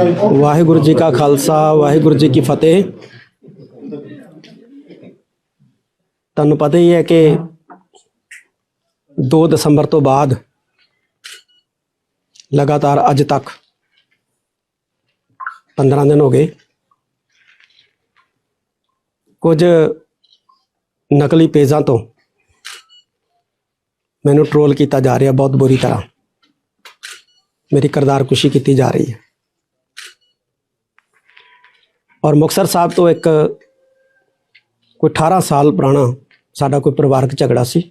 ਵਾਹਿਗੁਰੂ ਜੀ ਕਾ ਖਾਲਸਾ, ਵਾਹਿਗੁਰੂ ਜੀ ਕੀ ਫਤਿਹ। ਤੁਹਾਨੂੰ ਪਤਾ ਹੀ ਹੈ ਕਿ 2 ਦਸੰਬਰ ਤੋਂ ਬਾਅਦ ਲਗਾਤਾਰ ਅੱਜ ਤੱਕ 15 ਦਿਨ ਹੋ ਗਏ। ਕੁਝ ਨਕਲੀ ਪੇਜਾਂ ਤੋਂ ਮੈਨੂੰ ਟ੍ਰੋਲ ਕੀਤਾ ਜਾ ਰਿਹਾ ਬਹੁਤ ਬੁਰੀ ਤਰ੍ਹਾਂ। ਮੇਰੀ ਕਰਦਾਰ ਕੁਸ਼ੀ ਕੀਤੀ ਜਾ ਰਹੀ ਹੈ। ਔਰ ਮੁਕਤਸਰ ਸਾਹਿਬ ਤੋਂ ਇੱਕ ਕੋਈ 18 ਸਾਲ ਪੁਰਾਣਾ ਸਾਡਾ ਕੋਈ ਪਰਿਵਾਰਕ ਝਗੜਾ ਸੀ।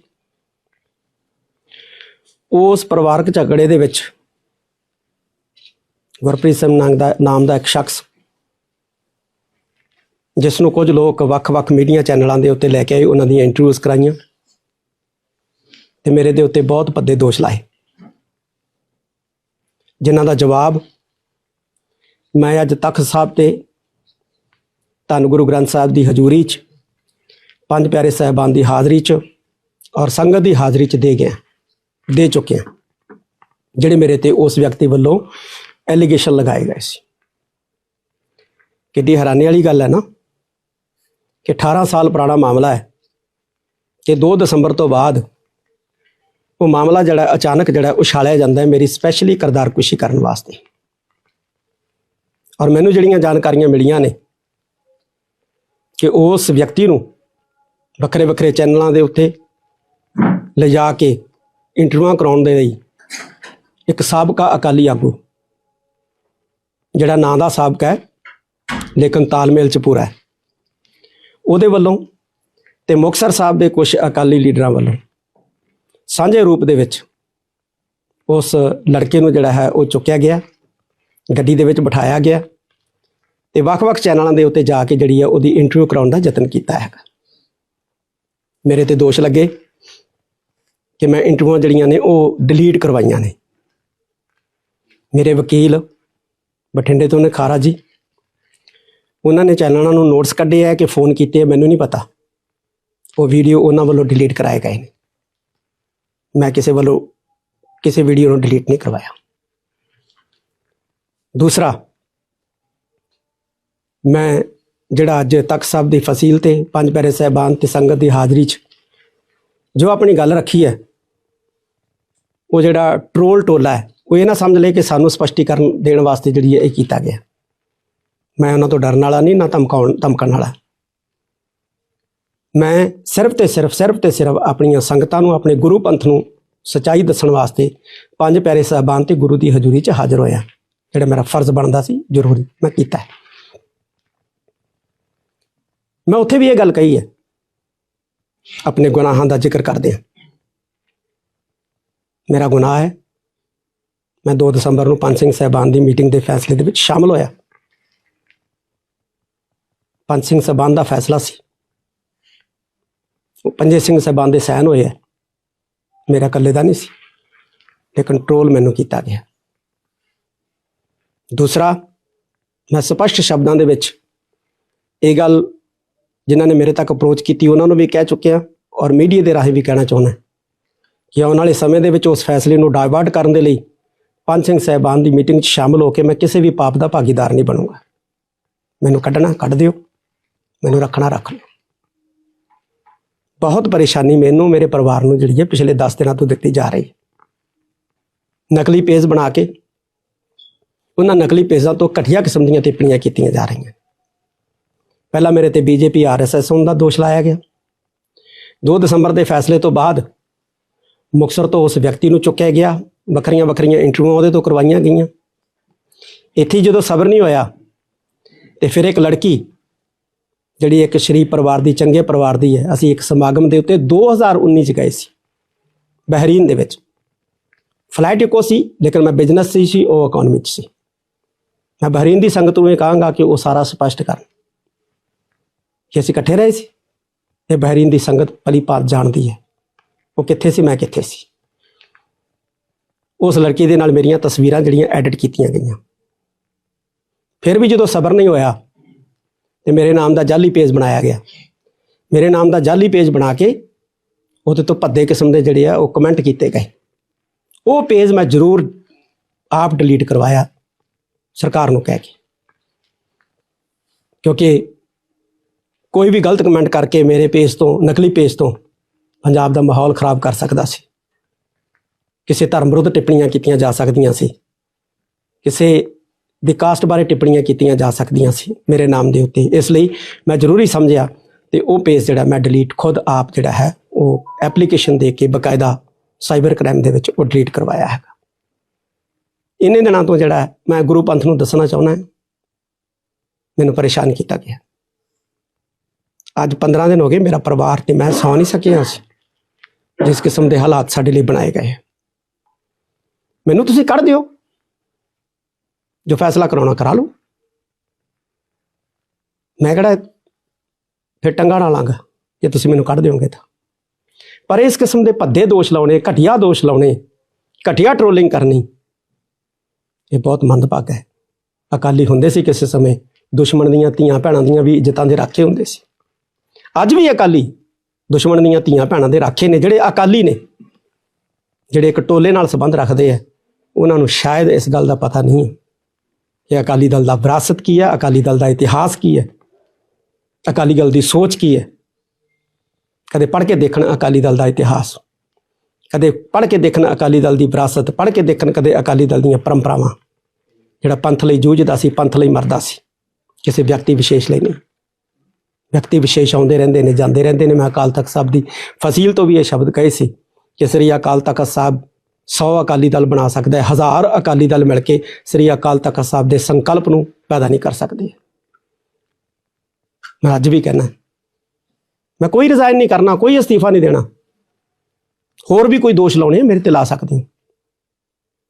ਉਸ ਪਰਿਵਾਰਕ ਝਗੜੇ ਦੇ ਵਿੱਚ ਗੁਰਪ੍ਰੀਤ ਸਿੰਘ ਨਾਮ ਦਾ ਨਾਮ ਦਾ ਇੱਕ ਸ਼ਖਸ, ਜਿਸ ਨੂੰ ਕੁਝ ਲੋਕ ਵੱਖ-ਵੱਖ ਮੀਡੀਆ ਚੈਨਲਾਂ ਦੇ ਉੱਤੇ ਲੈ ਕੇ ਆਏ, ਉਹਨਾਂ ਦੀਆਂ ਇੰਟਰਵਿਊਜ਼ ਕਰਾਈਆਂ ਤੇ ਮੇਰੇ ਦੇ ਉੱਤੇ ਬਹੁਤ ਭੱਦੇ ਦੋਸ਼ ਲਾਏ, ਜਿਨ੍ਹਾਂ ਦਾ ਜਵਾਬ ਮੈਂ ਅੱਜ ਤਖਤ ਸਾਹਿਬ ਤੇ ਧੰਨ ਗੁਰੂ ਗ੍ਰੰਥ ਸਾਹਿਬ ਦੀ ਹਜ਼ੂਰੀ 'ਚ, ਪੰਜ ਪਿਆਰੇ ਸਾਹਿਬਾਨ ਦੀ ਹਾਜ਼ਰੀ 'ਚ ਔਰ ਸੰਗਤ ਦੀ ਹਾਜ਼ਰੀ 'ਚ ਦੇ ਗਿਆ, ਦੇ ਚੁੱਕਿਆ ਜਿਹੜੇ ਮੇਰੇ ਤੇ ਉਸ ਵਿਅਕਤੀ ਵੱਲੋਂ ਐਲੀਗੇਸ਼ਨ ਲਗਾਏ ਗਏ ਸੀ। ਕਿੱਡੀ ਹੈਰਾਨੀ ਵਾਲੀ ਗੱਲ ਹੈ ਨਾ ਕਿ 18 ਸਾਲ ਪੁਰਾਣਾ ਮਾਮਲਾ ਹੈ ਕਿ 2 ਦਸੰਬਰ ਤੋਂ ਬਾਅਦ ਉਹ ਮਾਮਲਾ ਜਿਹੜਾ ਅਚਾਨਕ ਜਿਹੜਾ ਉਛਾਲਿਆ ਜਾਂਦਾ ਹੈ ਮੇਰੀ ਸਪੈਸ਼ਲੀ ਕਰਦਾਰਕੁਸ਼ੀ ਕਰਨ ਵਾਸਤੇ। ਔਰ ਮੈਨੂੰ ਜਿਹੜੀਆਂ ਜਾਣਕਾਰੀਆਂ ਮਿਲੀਆਂ ਨੇ ਕਿ ਉਸ ਵਿਅਕਤੀ ਨੂੰ ਵੱਖਰੇ ਵੱਖਰੇ ਚੈਨਲਾਂ ਦੇ ਉੱਤੇ ਲਿਜਾ ਕੇ ਇੰਟਰਵਿਊਆਂ ਕਰਾਉਣ ਦੇ ਲਈ ਇੱਕ ਸਾਬਕਾ ਅਕਾਲੀ ਆਗੂ, ਜਿਹੜਾ ਨਾਂ ਦਾ ਸਾਬਕਾ ਹੈ, ਲੇਕਿਨ ਤਾਲਮੇਲ ਚ ਪੂਰਾ ਹੈ। ਉਹਦੇ ਵੱਲੋਂ ਤੇ ਮੁਕਤਸਰ ਸਾਹਿਬ ਦੇ ਕੁਝ ਅਕਾਲੀ ਲੀਡਰਾਂ ਵੱਲੋਂ ਸਾਂਝੇ ਰੂਪ ਦੇ ਵਿੱਚ ਉਸ ਲੜਕੇ ਨੂੰ ਜਿਹੜਾ ਹੈ ਉਹ ਚੁੱਕਿਆ ਗਿਆ, ਗੱਡੀ ਦੇ ਵਿੱਚ ਬਿਠਾਇਆ ਗਿਆ। ਤੇ ਵੱਖ-ਵੱਖ ਚੈਨਲਾਂ ਦੇ ਉੱਤੇ ਜਾ ਕੇ ਜਿਹੜੀ ਹੈ ਉਹਦੀ ਇੰਟਰਵਿਊ ਕਰਾਉਣ ਦਾ ਯਤਨ ਕੀਤਾ ਹੈਗਾ। ਮੇਰੇ ਤੇ ਦੋਸ਼ ਲੱਗੇ ਕਿ ਮੈਂ ਇੰਟਰਵਿਊਆਂ ਜਿਹੜੀਆਂ ਨੇ ਉਹ ਡਿਲੀਟ ਕਰਵਾਈਆਂ ਨੇ। ਮੇਰੇ ਵਕੀਲ ਬਠਿੰਡੇ ਤੋਂ ਨੇ ਖਾਰਾ ਜੀ। ਉਹਨਾਂ ਨੇ ਚੈਨਲਾਂ ਨੂੰ ਨੋਟਸ ਕੱਢੇ ਆ ਕਿ ਫੋਨ ਕੀਤੇ ਮੈਨੂੰ ਨਹੀਂ ਪਤਾ। ਉਹ ਵੀਡੀਓ ਉਹਨਾਂ ਵੱਲੋਂ ਡਿਲੀਟ ਕਰਾਏ ਗਏ ਨੇ। ਮੈਂ ਕਿਸੇ ਵੱਲੋਂ ਕਿਸੇ ਵੀਡੀਓ ਨੂੰ ਡਿਲੀਟ ਨਹੀਂ ਕਰਵਾਇਆ। ਦੂਸਰਾ ਮੈਂ ਜਿਹੜਾ ਅੱਜ ਤਖ਼ਤ ਸਾਹਿਬ ਦੀ ਫਸੀਲ ਤੇ ਪੰਜ ਪਿਆਰੇ ਸਹਿਬਾਨ ਤੇ ਸੰਗਤ ਦੀ ਹਾਜ਼ਰੀ 'ਚ ਜੋ ਆਪਣੀ ਗੱਲ ਰੱਖੀ ਹੈ, ਉਹ ਜਿਹੜਾ ਟ੍ਰੋਲ ਟੋਲਾ ਹੈ, ਉਹ ਇਹ ਨਾ ਸਮਝ ਲੈ ਕਿ ਸਾਨੂੰ ਸਪਸ਼ਟੀਕਰਨ ਦੇਣ ਵਾਸਤੇ ਜਿਹੜੀ ਹੈ ਇਹ ਕੀਤਾ ਗਿਆ। ਮੈਂ ਉਹਨਾਂ ਤੋਂ ਡਰਨ ਵਾਲਾ ਨਹੀਂ, ਨਾ ਧਮਕਾਉਣ, ਧਮਕਣ ਵਾਲਾ। ਮੈਂ ਸਿਰਫ ਤੇ ਸਿਰਫ ਸਿਰਫ ਤੇ ਸਿਰਫ ਆਪਣੀਆਂ ਸੰਗਤਾਂ ਨੂੰ, ਆਪਣੇ ਗੁਰੂ ਪੰਥ ਨੂੰ ਸਚਾਈ ਦੱਸਣ ਵਾਸਤੇ ਪੰਜ ਪਿਆਰੇ ਸਾਹਿਬਾਨ ਤੇ ਗੁਰੂ ਦੀ ਹਜ਼ੂਰੀ 'ਚ ਹਾਜ਼ਰ ਹੋਇਆ। ਜਿਹੜਾ ਮੇਰਾ ਫਰਜ਼ ਬਣਦਾ ਸੀ, ਜ਼ਰੂਰੀ ਮੈਂ ਕੀਤਾ ਮੈਂ ਉੱਥੇ ਵੀ ਇਹ ਗੱਲ ਕਹੀ ਹੈ। ਆਪਣੇ ਗੁਨਾਹਾਂ ਦਾ ਜ਼ਿਕਰ ਕਰਦੇ ਹਾਂ। ਮੇਰਾ ਗੁਨਾਹ ਹੈ। ਮੈਂ 2 ਦਸੰਬਰ ਨੂੰ ਪੰਜ ਸਿੰਘ ਸਾਹਿਬਾਨ ਦੀ ਮੀਟਿੰਗ ਦੇ ਫੈਸਲੇ ਦੇ ਵਿੱਚ ਸ਼ਾਮਲ ਹੋਇਆ। ਪੰਜ ਸਿੰਘ ਸਾਹਿਬਾਨ ਦਾ ਫੈਸਲਾ ਸੀ। ਉਹ ਪੰਜੇ ਸਿੰਘ ਸਾਹਿਬਾਨ ਦੇ ਸਾਈਨ ਹੋਏ ਹੈ। ਮੇਰਾ ਇਕੱਲੇ ਦਾ ਨਹੀਂ ਸੀ। ਲੇਕਿਨ ਕੰਟਰੋਲ ਮੈਨੂੰ ਕੀਤਾ ਗਿਆ। ਦੂਸਰਾ, ਮੈਂ ਸਪਸ਼ਟ ਸ਼ਬਦਾਂ ਦੇ ਵਿੱਚ ਇਹ ਗੱਲ ਜਿਨ੍ਹਾਂ ਨੇ ਮੇਰੇ ਤੱਕ ਅਪਰੋਚ ਕੀਤੀ, ਉਹਨਾਂ ਨੂੰ ਵੀ ਕਹਿ ਚੁੱਕਿਆ ਔਰ ਮੀਡੀਆ ਦੇ ਰਾਹੀਂ ਵੀ ਕਹਿਣਾ ਚਾਹੁੰਦਾ ਕਿ ਆਉਣ ਵਾਲੇ ਸਮੇਂ ਦੇ ਵਿੱਚ ਉਸ ਫੈਸਲੇ ਨੂੰ ਡਾਇਵਰਟ ਕਰਨ ਦੇ ਲਈ ਪੰਜ ਸਿੰਘ ਸਾਹਿਬਾਨ ਦੀ ਮੀਟਿੰਗ 'ਚ ਸ਼ਾਮਲ ਹੋ ਕੇ ਮੈਂ ਕਿਸੇ ਵੀ ਪਾਪ ਦਾ ਭਾਗੀਦਾਰ ਨਹੀਂ ਬਣੂੰਗਾ। ਮੈਨੂੰ ਕੱਢਣਾ ਕੱਢ ਦਿਓ, ਮੈਨੂੰ ਰੱਖਣਾ ਰੱਖ ਲਓ। ਬਹੁਤ ਪਰੇਸ਼ਾਨੀ ਮੈਨੂੰ, ਮੇਰੇ ਪਰਿਵਾਰ ਨੂੰ ਜਿਹੜੀ ਹੈ ਪਿਛਲੇ 10 ਦਿਨਾਂ ਤੋਂ ਦਿੱਤੀ ਜਾ ਰਹੀ। ਹੈ ਨਕਲੀ ਪੇਜ ਬਣਾ ਕੇ, ਉਹਨਾਂ ਨਕਲੀ ਪੇਜਾਂ ਤੋਂ ਘਟੀਆ ਕਿਸਮ ਦੀਆਂ ਟਿੱਪਣੀਆਂ ਕੀਤੀਆਂ ਜਾ ਰਹੀਆਂ। ਪਹਿਲਾਂ ਮੇਰੇ ਤੇ ਬੀਜੇਪੀ, ਆਰਐਸਐਸ ਦਾ ਦੋਸ਼ ਲਾਇਆ ਗਿਆ। 2 ਦਸੰਬਰ ਦੇ ਫੈਸਲੇ ਤੋਂ ਬਾਅਦ ਮੁਕਸਰ ਤੋਂ ਉਸ ਵਿਅਕਤੀ ਨੂੰ ਚੁੱਕਿਆ ਗਿਆ। ਵੱਖਰੀਆਂ ਵੱਖਰੀਆਂ ਇੰਟਰਵਿਊਆਂ ਉਹਦੇ ਤੋਂ ਕਰਵਾਈਆਂ ਗਈਆਂ। ਇੱਥੇ ਜਦੋਂ ਸਬਰ ਨਹੀਂ ਹੋਇਆ ਤੇ ਫਿਰ ਇੱਕ ਲੜਕੀ ਜਿਹੜੀ ਇੱਕ ਸ਼ਰੀਫ ਪਰਿਵਾਰ ਦੀ, ਚੰਗੇ ਪਰਿਵਾਰ ਦੀ ਹੈ, ਅਸੀਂ ਇੱਕ ਸਮਾਗਮ ਦੇ ਉੱਤੇ 2019 ਚ ਗਏ ਸੀ, ਬਹਿਰੀਨ ਦੇ ਵਿੱਚ। ਫਲਾਈਟ ਇੱਕੋ ਸੀ, ਲੇਕਿਨ ਮੈਂ ਬਿਜ਼ਨਸ ਸੀ ਸੀ, ਉਹ ਇਕਨੋਮੀ ਚ ਸੀ। ਮੈਂ ਬਹਿਰੀਨ ਦੀ ਸੰਗਤ ਨੂੰ ਇਹ ਕਹਾਂਗਾ ਕਿ ਉਹ ਸਾਰਾ ਸਪਸ਼ਟ ਕਰਨ। ਕਿ ਅਸੀਂ ਇਕੱਠੇ ਰਹੇ ਸੀ? ਇਹ ਬਹਿਰੀਨ ਦੀ ਸੰਗਤ ਭਲੀ ਭਾਤ ਜਾਣਦੀ ਹੈ। ਉਹ ਕਿੱਥੇ ਸੀ? ਮੈਂ ਕਿੱਥੇ ਸੀ? ਉਸ ਲੜਕੀ ਦੇ ਨਾਲ ਮੇਰੀਆਂ ਤਸਵੀਰਾਂ ਜਿਹੜੀਆਂ ਐਡਿਟ ਕੀਤੀਆਂ ਗਈਆਂ। ਫਿਰ ਵੀ ਜਦੋਂ ਸਬਰ ਨਹੀਂ ਹੋਇਆ, ਤੇ ਮੇਰੇ ਨਾਮ ਦਾ ਜਾਲੀ ਪੇਜ ਬਣਾਇਆ ਗਿਆ। ਮੇਰੇ ਨਾਮ ਦਾ ਜਾਲੀ ਪੇਜ ਬਣਾ ਕੇ ਉਹਦੇ ਤੋਂ ਭੱਦੇ ਕਿਸਮ ਦੇ ਜਿਹੜੇ ਆ, ਉਹ ਕਮੈਂਟ ਕੀਤੇ ਗਏ। ਉਹ ਪੇਜ ਮੈਂ ਜ਼ਰੂਰ ਆਪ ਡਿਲੀਟ ਕਰਵਾਇਆ, ਸਰਕਾਰ ਨੂੰ ਕਹਿ ਕੇ। ਕਿਉਂਕਿ ਕੋਈ ਵੀ ਗਲਤ ਕਮੈਂਟ ਕਰਕੇ ਮੇਰੇ ਪੇਜ ਤੋਂ, ਨਕਲੀ ਪੇਜ ਤੋਂ ਪੰਜਾਬ ਦਾ ਮਾਹੌਲ ਖਰਾਬ ਕਰ ਸਕਦਾ ਸੀ। ਕਿਸੇ ਧਰਮ ਵਿਰੁੱਧ ਟਿੱਪਣੀਆਂ ਕੀਤੀਆਂ ਜਾ ਸਕਦੀਆਂ ਸੀ। ਕਿਸੇ ਦੀ ਕਾਸਟ ਬਾਰੇ ਟਿੱਪਣੀਆਂ ਕੀਤੀਆਂ ਜਾ ਸਕਦੀਆਂ ਸੀ ਮੇਰੇ ਨਾਮ ਦੇ ਉੱਤੇ। ਇਸ ਲਈ ਮੈਂ ਜ਼ਰੂਰੀ ਸਮਝਿਆ ਤੇ ਉਹ ਪੇਜ ਜਿਹੜਾ ਮੈਂ ਡਿਲੀਟ ਖੁਦ ਆਪ ਜਿਹੜਾ ਹੈ, ਉਹ ਐਪਲੀਕੇਸ਼ਨ ਦੇ ਕੇ ਬਕਾਇਦਾ ਸਾਈਬਰ ਕ੍ਰਾਈਮ ਦੇ ਵਿੱਚ ਉਹ ਡਿਲੀਟ ਕਰਵਾਇਆ ਹੈਗਾ। ਇੰਨੇ ਦਿਨਾਂ ਤੋਂ ਜਿਹੜਾ ਮੈਂ ਗੁਰੂ ਪੰਥ ਨੂੰ ਦੱਸਣਾ ਚਾਹੁੰਦਾ ਮੈਨੂੰ ਪਰੇਸ਼ਾਨ ਕੀਤਾ ਗਿਆ। ਅੱਜ 15 ਦਿਨ ਹੋ ਗਏ ਮੇਰਾ ਪਰਿਵਾਰ ਤੇ ਮੈਂ ਸੌ ਨਹੀਂ ਸਕਿਆ ਸੀ ਜਿਸ ਕਿਸਮ ਦੇ ਹਾਲਾਤ ਸਾਡੇ ਲਈ ਬਣਾਏ ਗਏ ਮੈਨੂੰ ਤੁਸੀਂ ਕੱਢ ਦਿਓ। ਜੋ ਫੈਸਲਾ ਕਰਾਉਣਾ ਕਰਾ ਲਓ। ਮੈਂ ਕਿਹੜਾ ਫਿਰ ਟੰਗਾ ਨਾ ਲਾਂਗਾ ਜੇ ਤੁਸੀਂ ਮੈਨੂੰ ਕੱਢ ਦਿਓਗੇ ਤਾਂ। ਪਰ ਇਸ ਕਿਸਮ ਦੇ ਭੱਦੇ ਦੋਸ਼ ਲਾਉਣੇ, ਘਟੀਆ ਦੋਸ਼ ਲਾਉਣੇ, ਘਟੀਆ ਟ੍ਰੋਲਿੰਗ ਕਰਨੀ, ਇਹ ਬਹੁਤ ਮੰਦਭਾਗ ਹੈ। ਅਕਾਲੀ ਹੁੰਦੇ ਸੀ ਕਿਸੇ ਸਮੇਂ, ਦੁਸ਼ਮਣ ਦੀਆਂ ਧੀਆਂ ਭੈਣਾਂ ਦੀਆਂ ਵੀ ਇੱਜ਼ਤਾਂ ਦੇ ਰਾਖੇ ਹੁੰਦੇ ਸੀ। ਅੱਜ ਵੀ ਅਕਾਲੀ। ਦੁਸ਼ਮਣ ਦੀਆਂ ਧੀਆਂ ਭੈਣਾਂ ਦੇ ਰਾਖੇ ਨੇ, ਜਿਹੜੇ ਅਕਾਲੀ ਨੇ, ਜਿਹੜੇ ਇੱਕ ਟੋਲੇ ਨਾਲ ਸੰਬੰਧ ਰੱਖਦੇ ਆ, ਉਹਨਾਂ ਨੂੰ ਸ਼ਾਇਦ ਇਸ ਗੱਲ ਦਾ ਪਤਾ ਨਹੀਂ ਕਿ ਅਕਾਲੀ ਦਲ ਦਾ ਵਿਰਾਸਤ ਕੀ ਹੈ ਅਕਾਲੀ ਦਲ ਦਾ ਇਤਿਹਾਸ ਕੀ ਹੈ ਅਕਾਲੀ ਦਲ ਦੀ ਸੋਚ ਕੀ ਹੈ ਕਦੇ ਪੜ੍ਹ ਕੇ ਦੇਖਣ ਅਕਾਲੀ ਦਲ ਦਾ ਇਤਿਹਾਸ, ਕਦੇ ਪੜ੍ਹ ਕੇ ਦੇਖਣ ਅਕਾਲੀ ਦਲ ਦੀ ਵਿਰਾਸਤ, ਪੜ੍ਹ ਕੇ ਦੇਖਣ ਕਦੇ ਅਕਾਲੀ ਦਲ ਦੀਆਂ ਪਰੰਪਰਾਵਾਂ। ਜਿਹੜਾ ਪੰਥ ਲਈ ਜੂਝਦਾ ਸੀ, ਪੰਥ ਲਈ ਮਰਦਾ ਸੀ, ਕਿਸੇ ਵਿਅਕਤੀ ਵਿਸ਼ੇਸ਼ ਲਈ ਨਹੀਂ। ਵਿਅਕਤੀ ਵਿਸ਼ੇਸ਼ ਆਉਂਦੇ ਰਹਿੰਦੇ ਨੇ ਜਾਂਦੇ ਰਹਿੰਦੇ ਨੇ। ਮੈਂ ਅਕਾਲ ਤਖਤ ਸਾਹਿਬ ਦੀ ਫਸੀਲ ਤੋਂ ਵੀ ਇਹ ਸ਼ਬਦ ਕਹੇ ਸੀ ਕਿ ਸ੍ਰੀ ਅਕਾਲ ਤਖਤ ਸਾਹਿਬ 100 ਅਕਾਲੀ ਦਲ ਬਣਾ ਸਕਦਾ ਹੈ ਹਜ਼ਾਰ ਅਕਾਲੀ ਦਲ ਮਿਲ ਕੇ ਸ੍ਰੀ ਅਕਾਲ ਤਖਤ ਸਾਹਿਬ ਦੇ ਸੰਕਲਪ ਨੂੰ ਪੈਦਾ ਨਹੀਂ ਕਰ ਸਕਦੇ। ਮੈਂ ਅੱਜ ਵੀ ਕਹਿਣਾ ਮੈਂ ਕੋਈ ਰਿਜ਼ਾਈਨ ਨਹੀਂ ਕਰਨਾ ਕੋਈ ਅਸਤੀਫਾ ਨਹੀਂ ਦੇਣਾ। ਹੋਰ ਵੀ ਕੋਈ ਦੋਸ਼ ਲਾਉਣੇ ਆ, ਮੇਰੇ ਤੇ ਲਾ ਸਕਦੇ ਹੋ।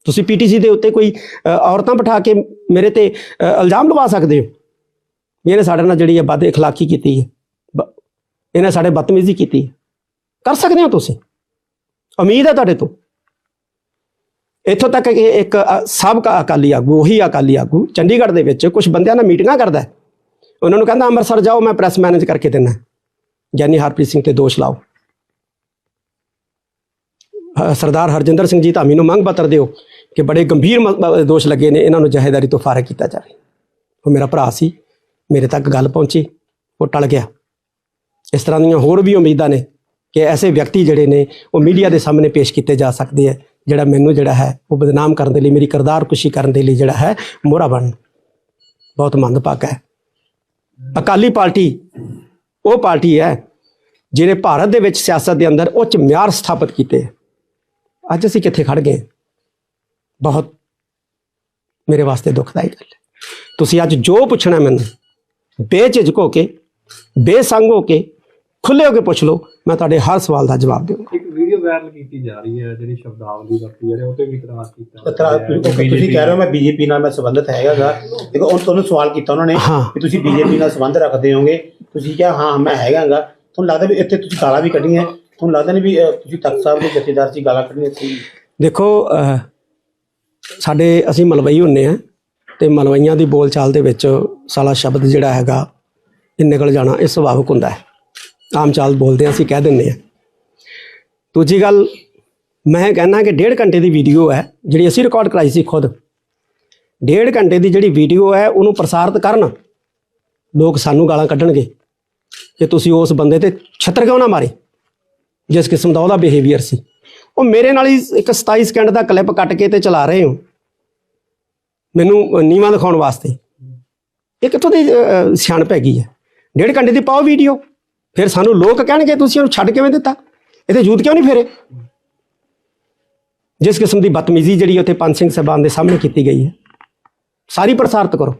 ਤੁਸੀਂ ਪੀਟੀਸੀ ਦੇ ਉੱਤੇ ਕੋਈ ਔਰਤਾਂ ਬਿਠਾ ਕੇ ਮੇਰੇ ਤੇ ਇਲਜ਼ਾਮ ਲਵਾ ਸਕਦੇ ਹੋ। ਇਹਨੇ ਸਾਡੇ ਨਾਲ ਜਿਹੜੀ ਹੈ ਬਦ اخلاقی ਕੀਤੀ ਹੈ ਬ- ਇਹਨੇ ਸਾਡੇ ਬਦਤਮੀਜ਼ੀ ਕੀਤੀ ਹੈ ਕਰ ਸਕਦੇ ਹੋ ਤੁਸੀਂ ਉਮੀਦ ਹੈ ਤੁਹਾਡੇ ਤੋਂ ਇੱਥੋਂ ਤੱਕ ਕਿ ਇੱਕ ਅ, ਸਾਬਕਾ ਅਕਾਲੀ ਆਗੂ ਉਹੀ ਅਕਾਲੀ ਆਗੂ ਚੰਡੀਗੜ੍ਹ ਦੇ ਵਿੱਚ ਕੁਝ ਬੰਦਿਆਂ ਨਾਲ ਮੀਟਿੰਗਾਂ ਕਰਦਾ ਹੈ। ਉਹਨਾਂ ਨੂੰ ਕਹਿੰਦਾ ਅੰਮ੍ਰਿਤਸਰ ਜਾਓ ਮੈਂ ਪ੍ਰੈਸ ਮੈਨੇਜ ਕਰਕੇ ਦਿੰਦਾ ਗਿਆਨੀ ਹਰਪ੍ਰੀਤ ਸਿੰਘ ਤੇ ਦੋਸ਼ ਲਾਓ ਅ, ਸਰਦਾਰ ਹਰਜਿੰਦਰ ਸਿੰਘ ਜੀ ਧਾਮੀ ਨੂੰ ਮੰਗ ਪੱਤਰ ਦਿਓ ਕਿ ਬੜੇ ਗੰਭੀਰ ਮ- ਮ- ਦੋਸ਼ ਲੱਗੇ ਨੇ ਇਹਨਾਂ ਨੂੰ ਜਹੇਦਾਰੀ ਤੋਂ ਫਾਰਗ ਕੀਤਾ ਜਾਵੇ ਉਹ ਮੇਰਾ ਭਰਾ ਸੀ ਮੇਰੇ ਤੱਕ ਗੱਲ ਪਹੁੰਚੀ, ਉਹ ਟਲ ਗਿਆ। ਇਸ ਤਰ੍ਹਾਂ ਦੀਆਂ ਹੋਰ ਵੀ ਉਮੀਦਾਂ ਨੇ ਕਿ ਐਸੇ ਵਿਅਕਤੀ ਜਿਹੜੇ ਨੇ, ਉਹ ਮੀਡੀਆ ਦੇ ਸਾਹਮਣੇ ਪੇਸ਼ ਕੀਤੇ ਜਾ ਸਕਦੇ ਆ, ਜਿਹੜਾ ਮੈਨੂੰ ਜਿਹੜਾ ਹੈ, ਉਹ ਬਦਨਾਮ ਕਰਨ ਦੇ ਲਈ, ਮੇਰੀ ਕਰਦਾਰ ਕੁਸ਼ੀ ਕਰਨ ਦੇ ਲਈ ਜਿਹੜਾ ਹੈ, ਮੋਹਰਾ ਬਣ। ਬਹੁਤ ਮੰਦਭਾਗਾ ਹੈ। ਅਕਾਲੀ ਪਾਰਟੀ, ਉਹ ਪਾਰਟੀ ਹੈ, ਜਿਹਨੇ ਭਾਰਤ ਦੇ ਵਿੱਚ ਸਿਆਸਤ ਦੇ ਅੰਦਰ ਉੱਚ ਮਿਆਰ ਸਥਾਪਿਤ ਕੀਤੇ ਹੈ। ਅੱਜ ਅਸੀਂ ਕਿੱਥੇ ਖੜ ਗਏ ਬਹੁਤ ਮੇਰੇ ਵਾਸਤੇ ਦੁਖਦਾਈ ਗੱਲ ਹੈ। ਤੁਸੀਂ ਅੱਜ ਜੋ ਪੁੱਛਣਾ ਮੈਨੂੰ ਬੇਝਿਜਕ ਹੋ ਕੇ ਬੇਸੰਗ ਹੋ ਕੇ ਖੁੱਲੇ ਹੋ ਕੇ ਪੁੱਛ ਲਓ ਮੈਂ ਤੁਹਾਡੇ ਹਰ ਸਵਾਲ ਦਾ ਜਵਾਬ ਦੇਵਾਂਗਾ ਇੱਕ ਵੀਡੀਓ ਵਾਇਰਲ ਕੀਤੀ ਜਾ ਰਹੀ ਹੈ ਜਿਹੜੀ ਸ਼ਬਦਾਵਲੀ ਵਰਤੀ ਜਾ ਰਹੀ ਹੈ ਉਹ ਤੇ ਵੀ ਇਤਰਾਜ਼ ਕੀਤਾ ਤਰਾ ਤੁਸੀਂ ਕਹਿ ਰਹੇ ਹੋ ਮੈਂ ਬੀਜੇਪੀ ਨਾਲ ਮੈਂ ਸੰਬੰਧਿਤ ਹੈਗਾਗਾ। ਦੇਖੋ ਉਹ ਤੁਹਾਨੂੰ ਸਵਾਲ ਕੀਤਾ ਉਹਨਾਂ ਨੇ ਹਾਂ। ਕਿ ਤੁਸੀਂ ਬੀਜੇਪੀ ਨਾਲ ਸੰਬੰਧ ਰੱਖਦੇ ਹੋਗੇ ਤੁਸੀਂ ਕਿਹਾ ਹਾਂ ਮੈਂ ਹੈਗਾਗਾ। ਤੁਹਾਨੂੰ ਲੱਗਦਾ ਵੀ ਇੱਥੇ ਤੁਸੀਂ ਗਾਲਾਂ ਵੀ ਕੱਢੀਆਂ। ਤੁਹਾਨੂੰ ਲੱਗਦਾ ਨਹੀਂ ਵੀ ਤੁਸੀਂ ਤਖਤ ਸਾਹਿਬ ਦੇ ਜਥੇਦਾਰ ਸੀ ਗਾਲਾਂ ਕੱਢੀਆਂ ਸੀ? ਦੇਖੋ ਸਾਡੇ ਅਸੀਂ ਮਲਵਈ ਹੁੰਨੇ ਆ। ਤੇ ਮਲਵਈਆਂ ਦੀ ਬੋਲਚਾਲ ਦੇ ਵਿੱਚ ਸਾਲਾ ਸ਼ਬਦ ਜਿਹੜਾ ਹੈਗਾ ਇਹ ਨਿਕਲ ਜਾਣਾ, ਇਹ ਸੁਭਾਵਿਕ ਹੁੰਦਾ ਹੈ। ਆਮ ਚਾਲ ਬੋਲਦੇ ਹਾਂ, ਅਸੀਂ ਕਹਿ ਦਿੰਦੇ ਆ ਦੂਜੀ ਗੱਲ, ਮੈਂ ਕਹਿੰਦਾ ਕਿ ਡੇਢ ਘੰਟੇ ਦੀ ਵੀਡੀਓ ਹੈ, ਜਿਹੜੀ ਅਸੀਂ ਰਿਕਾਰਡ ਕਰਾਈ ਸੀ ਖੁਦ। ਡੇਢ ਘੰਟੇ ਦੀ ਜਿਹੜੀ ਵੀਡੀਓ ਹੈ, ਉਹਨੂੰ ਪ੍ਰਸਾਰਿਤ ਕਰਨ ਲੋਕ ਸਾਨੂੰ ਗਾਲਾਂ ਕੱਢਣਗੇ। ਕਿ ਤੁਸੀਂ ਉਸ ਬੰਦੇ ਤੇ ਛੱਤਰ ਕਿਉਂ ਨਾ ਮਾਰੇ, ਜਿਸ ਕਿਸਮ ਦਾ ਉਹਦਾ ਬਿਹੇਵੀਅਰ ਸੀ। ਉਹ ਮੇਰੇ ਨਾਲ ਹੀ ਇੱਕ 27 ਸਕਿੰਟ ਦਾ ਕਲਿੱਪ ਕੱਟ ਕੇ ਤੇ ਚਲਾ ਰਹੇ ਹੋ। ਮੈਨੂੰ ਨੀਵਾ ਦਿਖਾਉਣ ਵਾਸਤੇ। ਇਹ ਕਿੱਥੋਂ ਦੀ ਅਹ, ਸਿਆਣਪ ਹੈਗੀ ਹੈ? ਡੇਢ ਘੰਟੇ ਦੀ ਪਾਓ ਵੀਡੀਓ ਫਿਰ ਸਾਨੂੰ ਲੋਕ ਕਹਿਣਗੇ ਤੁਸੀਂ ਉਹਨੂੰ ਛੱਡ ਕਿਵੇਂ ਦਿੱਤਾ? ਇਹਦੇ ਜੂਤ ਕਿਉਂ ਨਹੀਂ ਫੇਰੇ? ਜਿਸ ਕਿਸਮ ਦੀ ਬਦਤਮੀਜ਼ੀ ਜਿਹੜੀ ਉੱਥੇ ਪੰਜ ਸਿੰਘ ਸਾਹਿਬਾਨ ਦੇ ਸਾਹਮਣੇ ਕੀਤੀ ਗਈ ਹੈ ਸਾਰੀ ਪ੍ਰਸਾਰਿਤ ਕਰੋ।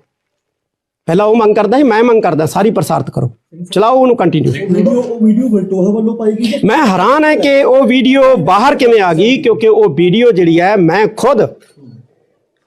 ਪਹਿਲਾਂ ਉਹ ਮੰਗ ਕਰਦਾ ਸੀ ਮੈਂ ਮੰਗ ਕਰਦਾ ਸਾਰੀ ਪ੍ਰਸਾਰਿਤ ਕਰੋ। ਚਲਾਓ ਉਹਨੂੰ ਕੰਟੀਨਿਊ ਵੀਡੀਓ ਉਹ ਵੀਡੀਓ ਬਲਟੋਹਾ ਵੱਲੋਂ ਪਾਈ ਗਈ ਹੈ? ਮੈਂ ਹੈਰਾਨ ਹੈ ਕਿ ਉਹ ਵੀਡੀਓ ਬਾਹਰ ਕਿਵੇਂ ਆ ਗਈ ਕਿਉਂਕਿ ਉਹ ਵੀਡੀਓ ਜਿਹੜੀ ਹੈ ਮੈਂ ਖੁਦ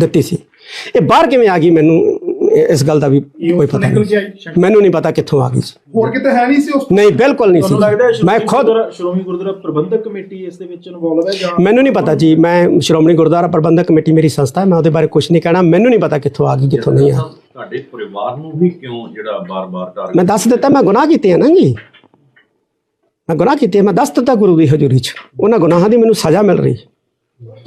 ਦਿੱਤੀ ਸੀ। ਇਹ ਬਾਹਰ ਕਿਵੇਂ ਆ ਗਈ ਮੈਨੂੰ ਇਸ ਗੱਲ ਦਾ ਵੀ ਕੋਈ ਪਤਾ ਨਹੀਂ। ਮੈਨੂੰ ਨਹੀਂ ਪਤਾ ਕਿੱਥੋਂ ਆ ਗਈ ਸੀ। ਹੋਰ ਕਿਤੇ ਹੈ ਨਹੀਂ ਸੀ ਉਸ ਨਹੀਂ ਬਿਲਕੁਲ ਨਹੀਂ ਸੀ। ਹੈ ਮੈਂ ਸ਼੍ਰੋਮਣੀ ਖੁਦ ਗੁਰਦੁਆਰਾ- ਸ਼੍ਰੋਮਣੀ ਗੁਰਦੁਆਰਾ ਪ੍ਰਬੰਧਕ ਕਮੇਟੀ ਇਸ ਦੇ ਵਿੱਚ ਇਨਵੋਲਵ ਹੈ ਜਾਂ ਮੈਨੂੰ ਨਹੀਂ ਪਤਾ ਜੀ। ਮੈਂ ਸ਼੍ਰੋਮਣੀ ਗੁਰਦੁਆਰਾ ਪ੍ਰਬੰਧਕ ਕਮੇਟੀ ਮੇਰੀ ਸੰਸਥਾ ਹੈ ਮੈਂ ਉਹਦੇ ਬਾਰੇ ਕੁਝ ਨਹੀਂ ਕਹਿਣਾ। ਮੈਨੂੰ ਨਹੀਂ ਪਤਾ ਕਿੱਥੋਂ ਆ ਗਈ ਕਿੱਥੋਂ ਨਹੀਂ ਆ ਤੁਹਾਡੇ ਪਰਿਵਾਰ ਨੂੰ ਵੀ ਕਿਉਂ ਜਿਹੜਾ ਬਾਰ-ਬਾਰ ਟਾਰਗੇਟ ਮੈਂ ਦੱਸ ਦਿੱਤਾ ਮੈਂ ਗੁਨਾਹ ਕੀਤੇ ਆ ਨਾ ਜੀ। ਮੈਂ ਗੁਨਾਹ ਕੀਤੇ ਮੈਂ ਦੱਸ ਦਿੱਤਾ ਗੁਰੂ ਦੀ ਹਜ਼ੂਰੀ 'ਚ। ਉਹਨਾਂ ਗੁਨਾਹਾਂ ਦੀ ਮੈਨੂੰ ਸਜ਼ਾ ਮਿਲ ਰਹੀ।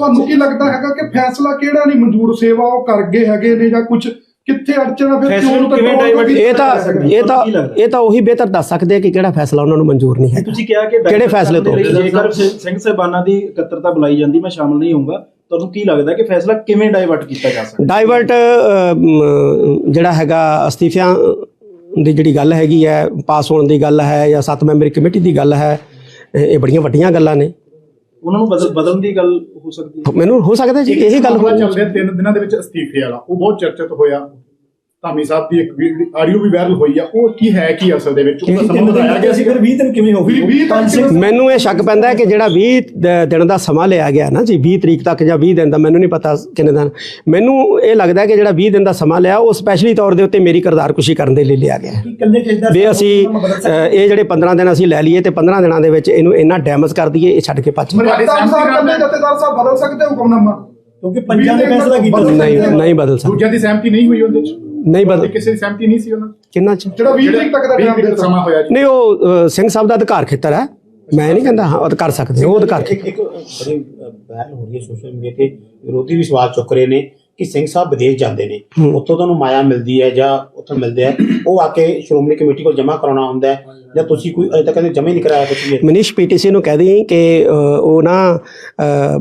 ਤੁਹਾਨੂੰ ਕੀ ਲੱਗਦਾ ਹੈਗਾ ਕਿ ਫੈਸਲਾ ਕਿਹੜਾ ਨਹੀਂ? ਮਨਜ਼ੂਰ ਸੇਵਾ ਉਹ ਕਰ ਗਏ ਹੈਗੇ ਨੇ ਜਾਂ ਕੁਝ ਕਿੱਥੇ ਅੜਚਣਾ ਫਿਰ ਫੈਸਲੇ ਨੂੰ ਕਿਉਂ ਕਿਵੇਂ ਇਹ ਤਾਂ? ਇਹ ਤਾਂ? ਇਹ ਤਾਂ ਉਹੀ ਬਿਹਤਰ ਦੱਸ ਸਕਦੇ ਆ ਕਿ ਕਿਹੜਾ ਫੈਸਲਾ ਉਹਨਾਂ ਨੂੰ ਮਨਜ਼ੂਰ ਨਹੀਂ ਹੈ ਤੁਸੀਂ ਕਿਹਾ ਕਿ ਕਿਹੜੇ ਡਾਇਵਰਟ ਫੈਸਲੇ ਤੋਂ? ਜੇਕਰ ਸਿੰਘ ਸਾਹਿਬਾਨਾਂ ਦੀ ਇਕੱਤਰਤਾ ਬੁਲਾਈ ਜਾਂਦੀ ਮੈਂ ਸ਼ਾਮਲ ਨਹੀਂ ਹੋਊਂਗਾ। ਤੁਹਾਨੂੰ ਕੀ ਲੱਗਦਾ ਕਿ ਫੈਸਲਾ ਕਿਵੇਂ ਡਾਇਵਰਟ ਕੀਤਾ ਜਾ ਸਕਦਾ? ਡਾਈਵਰਟ ਜਿਹੜਾ ਹੈਗਾ ਅਸਤੀਫਿਆਂ ਦੀ ਜਿਹੜੀ ਗੱਲ ਹੈਗੀ ਹੈ ਪਾਸ ਹੋਣ ਦੀ ਗੱਲ ਹੈ ਜਾਂ ਸੱਤ ਮੈਂਬਰੀ ਕਮੇਟੀ ਦੀ ਗੱਲ ਹੈ ਇਹ ਬੜੀਆਂ ਵੱਡੀਆਂ ਗੱਲਾਂ ਨੇ। ਉਹਨਾਂ ਨੂੰ ਬਦਲ ਬਦਲਣ ਦੀ ਗੱਲ ਹੋ ਸਕਦੀ ਹੈ। ਮੈਨੂੰ ਹੋ ਸਕਦਾ ਜੀ ਇਹੀ ਗੱਲ ਮਾਮਲਾ ਹੋ। ਚੱਲ ਰਿਹਾ ਤਿੰਨ ਦਿਨਾਂ ਦੇ ਵਿੱਚ ਅਸਤੀਫੇ ਵਾਲਾ ਉਹ ਬਹੁਤ ਚਰਚਿਤ ਹੋਇਆ। ਧਾਮੀ ਸਾਹਿਬ ਦੀ ਇੱਕ ਆਡੀਓ ਵੀ ਵਾਇਰਲ ਹੋਈ ਆ ਉਹ ਕੀ ਹੈ ਕੀ ਅਸਲ ਦੇ ਵਿੱਚ? ਉਹਦਾ ਸਮਾਂ ਬਤਾਇਆ ਗਿਆ ਸੀ? ਫਿਰ 20 ਦਿਨ ਕਿਵੇਂ ਹੋ ਗਏ? ਮੈਨੂੰ ਇਹ ਸ਼ੱਕ ਪੈਂਦਾ ਹੈ ਕਿ ਜਿਹੜਾ 20 ਦ- ਦਿਨ ਦਾ ਸਮਾਂ ਲਿਆ ਗਿਆ ਨਾ ਜੀ 20 ਤਰੀਕ ਤੱਕ ਜਾਂ 20 ਦਿਨ ਦਾ ਮੈਨੂੰ ਨਹੀਂ ਪਤਾ ਕਿੰਨੇ ਦਿਨ। ਮੈਨੂੰ ਇਹ ਲੱਗਦਾ ਹੈ ਕਿ ਜਿਹੜਾ 20 ਦਿਨ ਦਾ ਸਮਾਂ ਲਿਆ ਉਹ ਸਪੈਸ਼ਲੀ ਤੌਰ ਦੇ ਉੱਤੇ ਮੇਰੀ ਕਿਰਦਾਰਕੁਸ਼ੀ ਕਰਨ ਦੇ ਲਈ ਲਿਆ ਗਿਆ ਵੀ ਅਸੀਂ ਇਹ ਜਿਹੜੇ 15 ਦਿਨ ਅਸੀਂ ਲੈ ਲਈਏ ਤੇ 15 ਦਿਨਾਂ ਦੇ ਵਿੱਚ ਇਹਨੂੰ ਇੰਨਾ ਡੈਮੇਜ ਕਰ ਦਈਏ ਇਹ ਛੱਡ ਕੇ ਭੱਜ ਕਹਿੰਦੇ ਜਥੇਦਾਰ ਸਾਹਿਬ ਬਦਲ ਸਕਦੇ ਹੁਕਮਨਾਮਾ ਕਿਉਂਕਿ ਪੰਜਾਂ ਨੇ ਫੈਸਲਾ ਕੀਤਾ। ਨਹੀਂ ਨਹੀਂ ਬਦਲ ਸਕਦਾ। ਦੂਜਿਆਂ ਦੀ ਸਹਿਮਤੀ ਨਹੀਂ ਹੋਈ ਉਹਦੇ ਚ? ਨਹੀਂ ਬਦਲ ਕਿਸੇ ਦੀ ਸਹਿਮਤੀ ਨਹੀਂ ਸੀ ਉਹਨਾਂ ਦੀ। ਕਿੰਨਾ ਚ? ਜਿਹੜਾ 20 ਤਰੀਕ ਤੱਕ ਦਾ ਵੀਹ ਟਾਈਮ ਤਰੀਕ ਦਿੱਤਾ। ਸਮਾਂ ਹੋਇਆ ਜੀ। ਨਹੀਂ ਉਹ ਅ, ਸਿੰਘ ਸਾਹਿਬ ਦਾ ਅਧਿਕਾਰ ਖੇਤਰ ਹੈ। ਮੈਂ ਨਹੀਂ ਕਹਿੰਦਾ ਹਾਂ ਉਹ ਕਰ ਸਕਦੇ ਉਹ ਅਧਿਕਾਰ ਇੱਕ ਇੱਕ ਬੜੀ ਵਾਇਰਲ ਹੋ ਰਹੀ ਹੈ ਸੋਸ਼ਲ ਮੀਡੀਆ ਤੇ। ਵਿਰੋਧੀ ਵੀ ਸਵਾਲ ਚੁੱਕ ਰਹੇ ਨੇ। ਕਿ ਸਿੰਘ ਸਾਹਿਬ ਵਿਦੇਸ਼ ਜਾਂਦੇ ਨੇ। ਉੱਥੋਂ ਤੁਹਾਨੂੰ ਮਾਇਆ ਮਿਲਦੀ ਹੈ ਜਾਂ ਉੱਥੋਂ ਮਿਲਦੇ ਆ ਉਹ ਆ ਕੇ ਸ਼੍ਰੋਮਣੀ ਕਮੇਟੀ ਕੋਲ ਜਮ੍ਹਾਂ ਕਰਾਉਣਾ ਹੁੰਦਾ ਹੈ ਜਾਂ ਤੁਸੀਂ ਕੋਈ ਅਜੇ ਤੱਕ ਕਹਿੰਦੇ ਜਮ੍ਹਾਂ ਹੀ ਨਹੀਂ ਕਰਾਇਆ ਕੁਝ ਮਨੀਸ਼ ਪੀਟੀਸੀ ਨੂੰ ਕਹਿ ਦੇਈਂ ਕਿ ਉਹ ਨਾ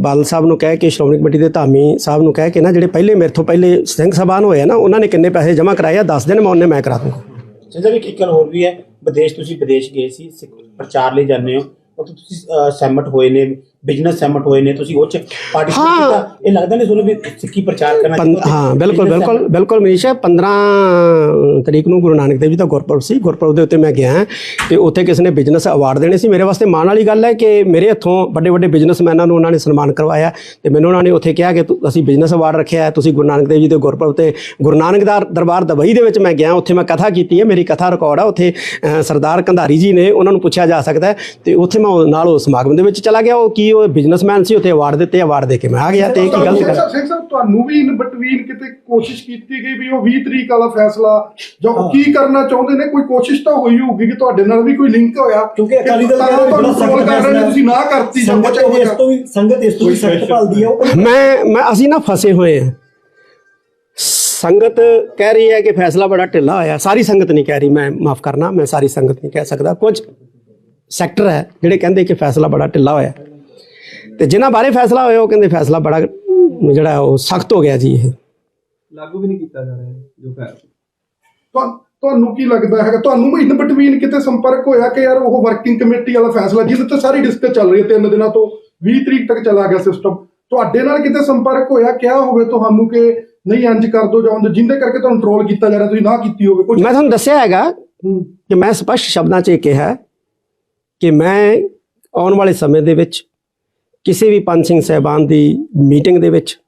ਬਾਦਲ ਸਾਹਿਬ ਨੂੰ ਕਹਿ ਕੇ ਸ਼੍ਰੋਮਣੀ ਕਮੇਟੀ ਦੇ ਧਾਮੀ ਸਾਹਿਬ ਨੂੰ ਕਹਿ ਕੇ ਨਾ ਜਿਹੜੇ ਪਹਿਲੇ ਮੇਰੇ ਤੋਂ ਪਹਿਲੇ ਸਿੰਘ ਸਭਾਨ ਹੋਏ ਨਾ ਉਹਨਾਂ ਨੇ ਕਿੰਨੇ ਪੈਸੇ ਜਮ੍ਹਾਂ ਕਰਾਏ ਆ? ਦੱਸ ਦੇਣ ਮੈਂ ਉਹਨੇ ਮੈਂ ਕਰਾ ਦੂੰਗਾ। ਸਿੰਜਾ ਵੀ ਇੱਕ ਗੱਲ ਹੋਰ ਵੀ ਹੈ। ਵਿਦੇਸ਼ ਤੁਸੀਂ ਵਿਦੇਸ਼ ਗਏ ਸੀ ਪ੍ਰਚਾਰ ਲਈ ਜਾਂਦੇ ਹੋ। ਉੱਥੇ ਤੁਸੀਂ ਸਹਿਮਤ ਹੋਏ ਨੇ ਬਿਜ਼ਨਸ ਸਹਿਮਤ ਹੋਏ ਨੇ ਤੁਸੀਂ ਉਹ ਚ ਪਾਰਟਿਸਿਪੇਟ ਹਾਂ। ਕੀਤਾ? ਇਹ ਲੱਗਦਾ ਨਹੀਂ ਤੁਹਾਨੂੰ ਵੀ ਸਿੱਖੀ ਪ੍ਰਚਾਰ ਕਰਨਾ ਪੰ- ਚਾਹੀਦਾ? ਹਾਂ ਬਿਲਕੁਲ business ਬਿਲਕੁਲ ਬਿਲਕੁਲ ਮਨੀਸ਼ ਹੈ 15 ਤਰੀਕ ਨੂੰ ਗੁਰੂ ਨਾਨਕ ਦੇਵ ਜੀ ਦਾ ਗੁਰਪੁਰਬ ਸੀ। ਗੁਰਪੁਰਬ ਦੇ ਉੱਤੇ ਮੈਂ ਗਿਆ ਤੇ ਉੱਥੇ ਕਿਸੇ ਨੇ ਬਿਜ਼ਨਸ ਅਵਾਰਡ ਦੇਣੇ ਸੀ। ਮੇਰੇ ਵਾਸਤੇ ਮਾਣ ਵਾਲੀ ਗੱਲ ਹੈ ਕਿ ਮੇਰੇ ਹੱਥੋਂ ਵੱਡੇ ਵੱਡੇ ਬਿਜ਼ਨਸਮੈਨਾਂ ਨੂੰ ਉਹਨਾਂ ਨੇ ਸਨਮਾਨ ਕਰਵਾਇਆ ਤੇ ਮੈਨੂੰ ਉਹਨਾਂ ਨੇ ਉੱਥੇ ਕਿਹਾ ਕਿ ਤੁ- ਅਸੀਂ ਬਿਜ਼ਨਸ ਅਵਾਰਡ ਰੱਖਿਆ ਹੈ ਤੁਸੀਂ ਗੁਰੂ ਨਾਨਕ ਦੇਵ ਜੀ ਦੇ ਗੁਰਪੁਰਬ ਤੇ ਗੁਰੂ ਨਾਨਕ ਦਾ ਦਰਬਾਰ ਦੁਬਈ ਦੇ ਵਿੱਚ ਮੈਂ ਗਿਆ ਉੱਥੇ ਮੈਂ ਕਥਾ ਕੀਤੀ ਹੈ ਮੇਰੀ ਕਥਾ ਰਿਕਾਰਡ ਆ। ਉੱਥੇ ਅ, ਸਰਦਾਰ ਕੰਧਾਰੀ ਜੀ ਨੇ ਉਹਨਾਂ ਨੂੰ ਪੁੱਛਿਆ ਜਾ ਸਕਦਾ ਹੈ ਤੇ ਉੱਥੇ ਮੈਂ ਉਹ- ਨਾਲ ਉਹ ਸਮਾਗਮ ਦੇ ਵਿੱਚ ਚਲਾ ਗਿਆ। ਉਹ ਕੀ ਉਹ ਬਿਜ਼ਨਸਮੈਨ ਸੀ ਉੱਥੇ ਅਵਾਰਡ ਦਿੱਤੇ ਅਵਾਰਡ ਦੇ ਕੇ ਮੈਂ ਆ ਗਿਆ ਤੇ ਇਹ ਕੀ ਗਲਤ ਗੱਲ ਸਿੰਘ ਸਾਹਿਬ ਤੁਹਾਨੂੰ ਵੀ ਇਨ ਬਿਟਵੀਨ ਕਿਤੇ ਕੋਸ਼ਿਸ਼ ਕੀਤੀ ਗਈ ਵੀ ਉਹ 20 ਤਰੀਕ ਵਾਲਾ ਫੈਸਲਾ ਜੋ ਕੀ ਕਰਨਾ ਚਾਹੁੰਦੇ ਨੇ? ਕੋਈ ਕੋਸ਼ਿਸ਼ ਤਾਂ ਹੋਈ ਹੋਊਗੀ ਕਿ ਤੁਹਾਡੇ ਨਾਲ ਵੀ ਕੋਈ ਲਿੰਕ ਹੋਇਆ। ਕਿਉਂਕਿ ਅਕਾਲੀ ਦਲ ਤੁਹਾਨੂੰ ਬੜਾ control ਕਰ ਰਹੇ ਨੇ, ਫੈਸਲਾ ਤੁਸੀਂ ਨਾ ਕਰਤੀ ਜਾਂ ਇਸ ਤੋਂ ਵੀ ਸੰਗਤ ਇਸ ਤੋਂ ਵੀ ਸਖਤ ਭਾਲਦੀ ਹੈ। ਮੈਂ ਮੈਂ ਅਸੀਂ ਨਾ ਫਸੇ ਹੋਏ ਹਾਂ। ਸੰਗਤ ਕਹਿ ਰਹੀ ਹੈ ਕਿ ਫੈਸਲਾ ਬੜਾ ਢਿੱਲਾ ਹੋਇਆ। ਸਾਰੀ ਸੰਗਤ ਨਹੀਂ ਕਹਿ ਰਹੀ। ਮੈਂ ਮਾਫ ਕਰਨਾ ਮੈਂ ਸਾਰੀ ਸੰਗਤ ਨਹੀਂ ਕਹਿ ਸਕਦਾ। ਕੁਝ ਸੈਕਟਰ ਹੈ ਜਿਹੜੇ ਕਹਿੰਦੇ ਕਿ ਫੈਸਲਾ ਬੜਾ ਢਿੱਲਾ ਹੋਇਆ। ਤੇ ਜਿਨ੍ਹਾਂ ਬਾਰੇ ਫੈਸਲਾ ਹੋਇਆ ਉਹ ਕਹਿੰਦੇ ਫੈਸਲਾ ਬੜਾ ਜਿਹੜਾ ਉਹ ਸਖਤ ਹੋ ਗਿਆ ਜੀ ਇਹ। ਲਾਗੂ ਵੀ ਨਹੀਂ ਕੀਤਾ ਜਾ ਰਿਹਾ ਜੋ ਫੈਸਲਾ। ਤੁਹਾ- ਤੁਹਾਨੂੰ ਕੀ ਲੱਗਦਾ ਹੈਗਾ? ਤੁਹਾਨੂੰ ਇਨ ਬਿਟਵੀਨ ਕਿਤੇ ਸੰਪਰਕ ਹੋਇਆ ਕਿ ਯਾਰ ਉਹ ਵਰਕਿੰਗ ਕਮੇਟੀ ਵਾਲਾ ਫੈਸਲਾ ਜਿਹਦੇ ਤੇ ਸਾਰੀ ਡਿਸਕਸ ਚੱਲ ਰਹੀ ਹੈ ਤਿੰਨ ਦਿਨਾਂ ਤੋਂ 20 ਤਰੀਕ ਤੱਕ ਚਲਾ ਗਿਆ ਸਿਸਟਮ ਤੁਹਾਡੇ ਨਾਲ ਕਿਤੇ ਸੰਪਰਕ ਹੋਇਆ ਕਿਹਾ ਹੋਵੇ ਤੁਹਾਨੂੰ ਕਿ ਨਹੀਂ ਇੰਜ ਕਰ ਦੋ ਜਾਂ ਜਿਹਦੇ ਕਰਕੇ ਤੁਹਾਨੂੰ ਕੰਟਰੋਲ ਕੀਤਾ ਜਾ ਰਿਹਾ ਤੁਸੀਂ ਨਾ ਕੀਤੀ ਹੋਵੇ ਕੁਝ ਮੈਂ ਤੁਹਾਨੂੰ ਦੱਸਿਆ ਹੈਗਾ ਕਿ ਮੈਂ ਸਪਸ਼ਟ ਸ਼ਬਦਾਂ 'ਚ ਇਹ ਕਿਹਾ ਕਿ ਮੈਂ ਆਉਣ ਵਾਲੇ ਸਮੇਂ ਦੇ ਵਿੱਚ ਕਿਸੇ ਵੀ ਪੰਜ ਸਿੰਘ ਸਹਿਬਾਨ ਦੀ ਮੀਟਿੰਗ ਦੇ ਵਿੱਚ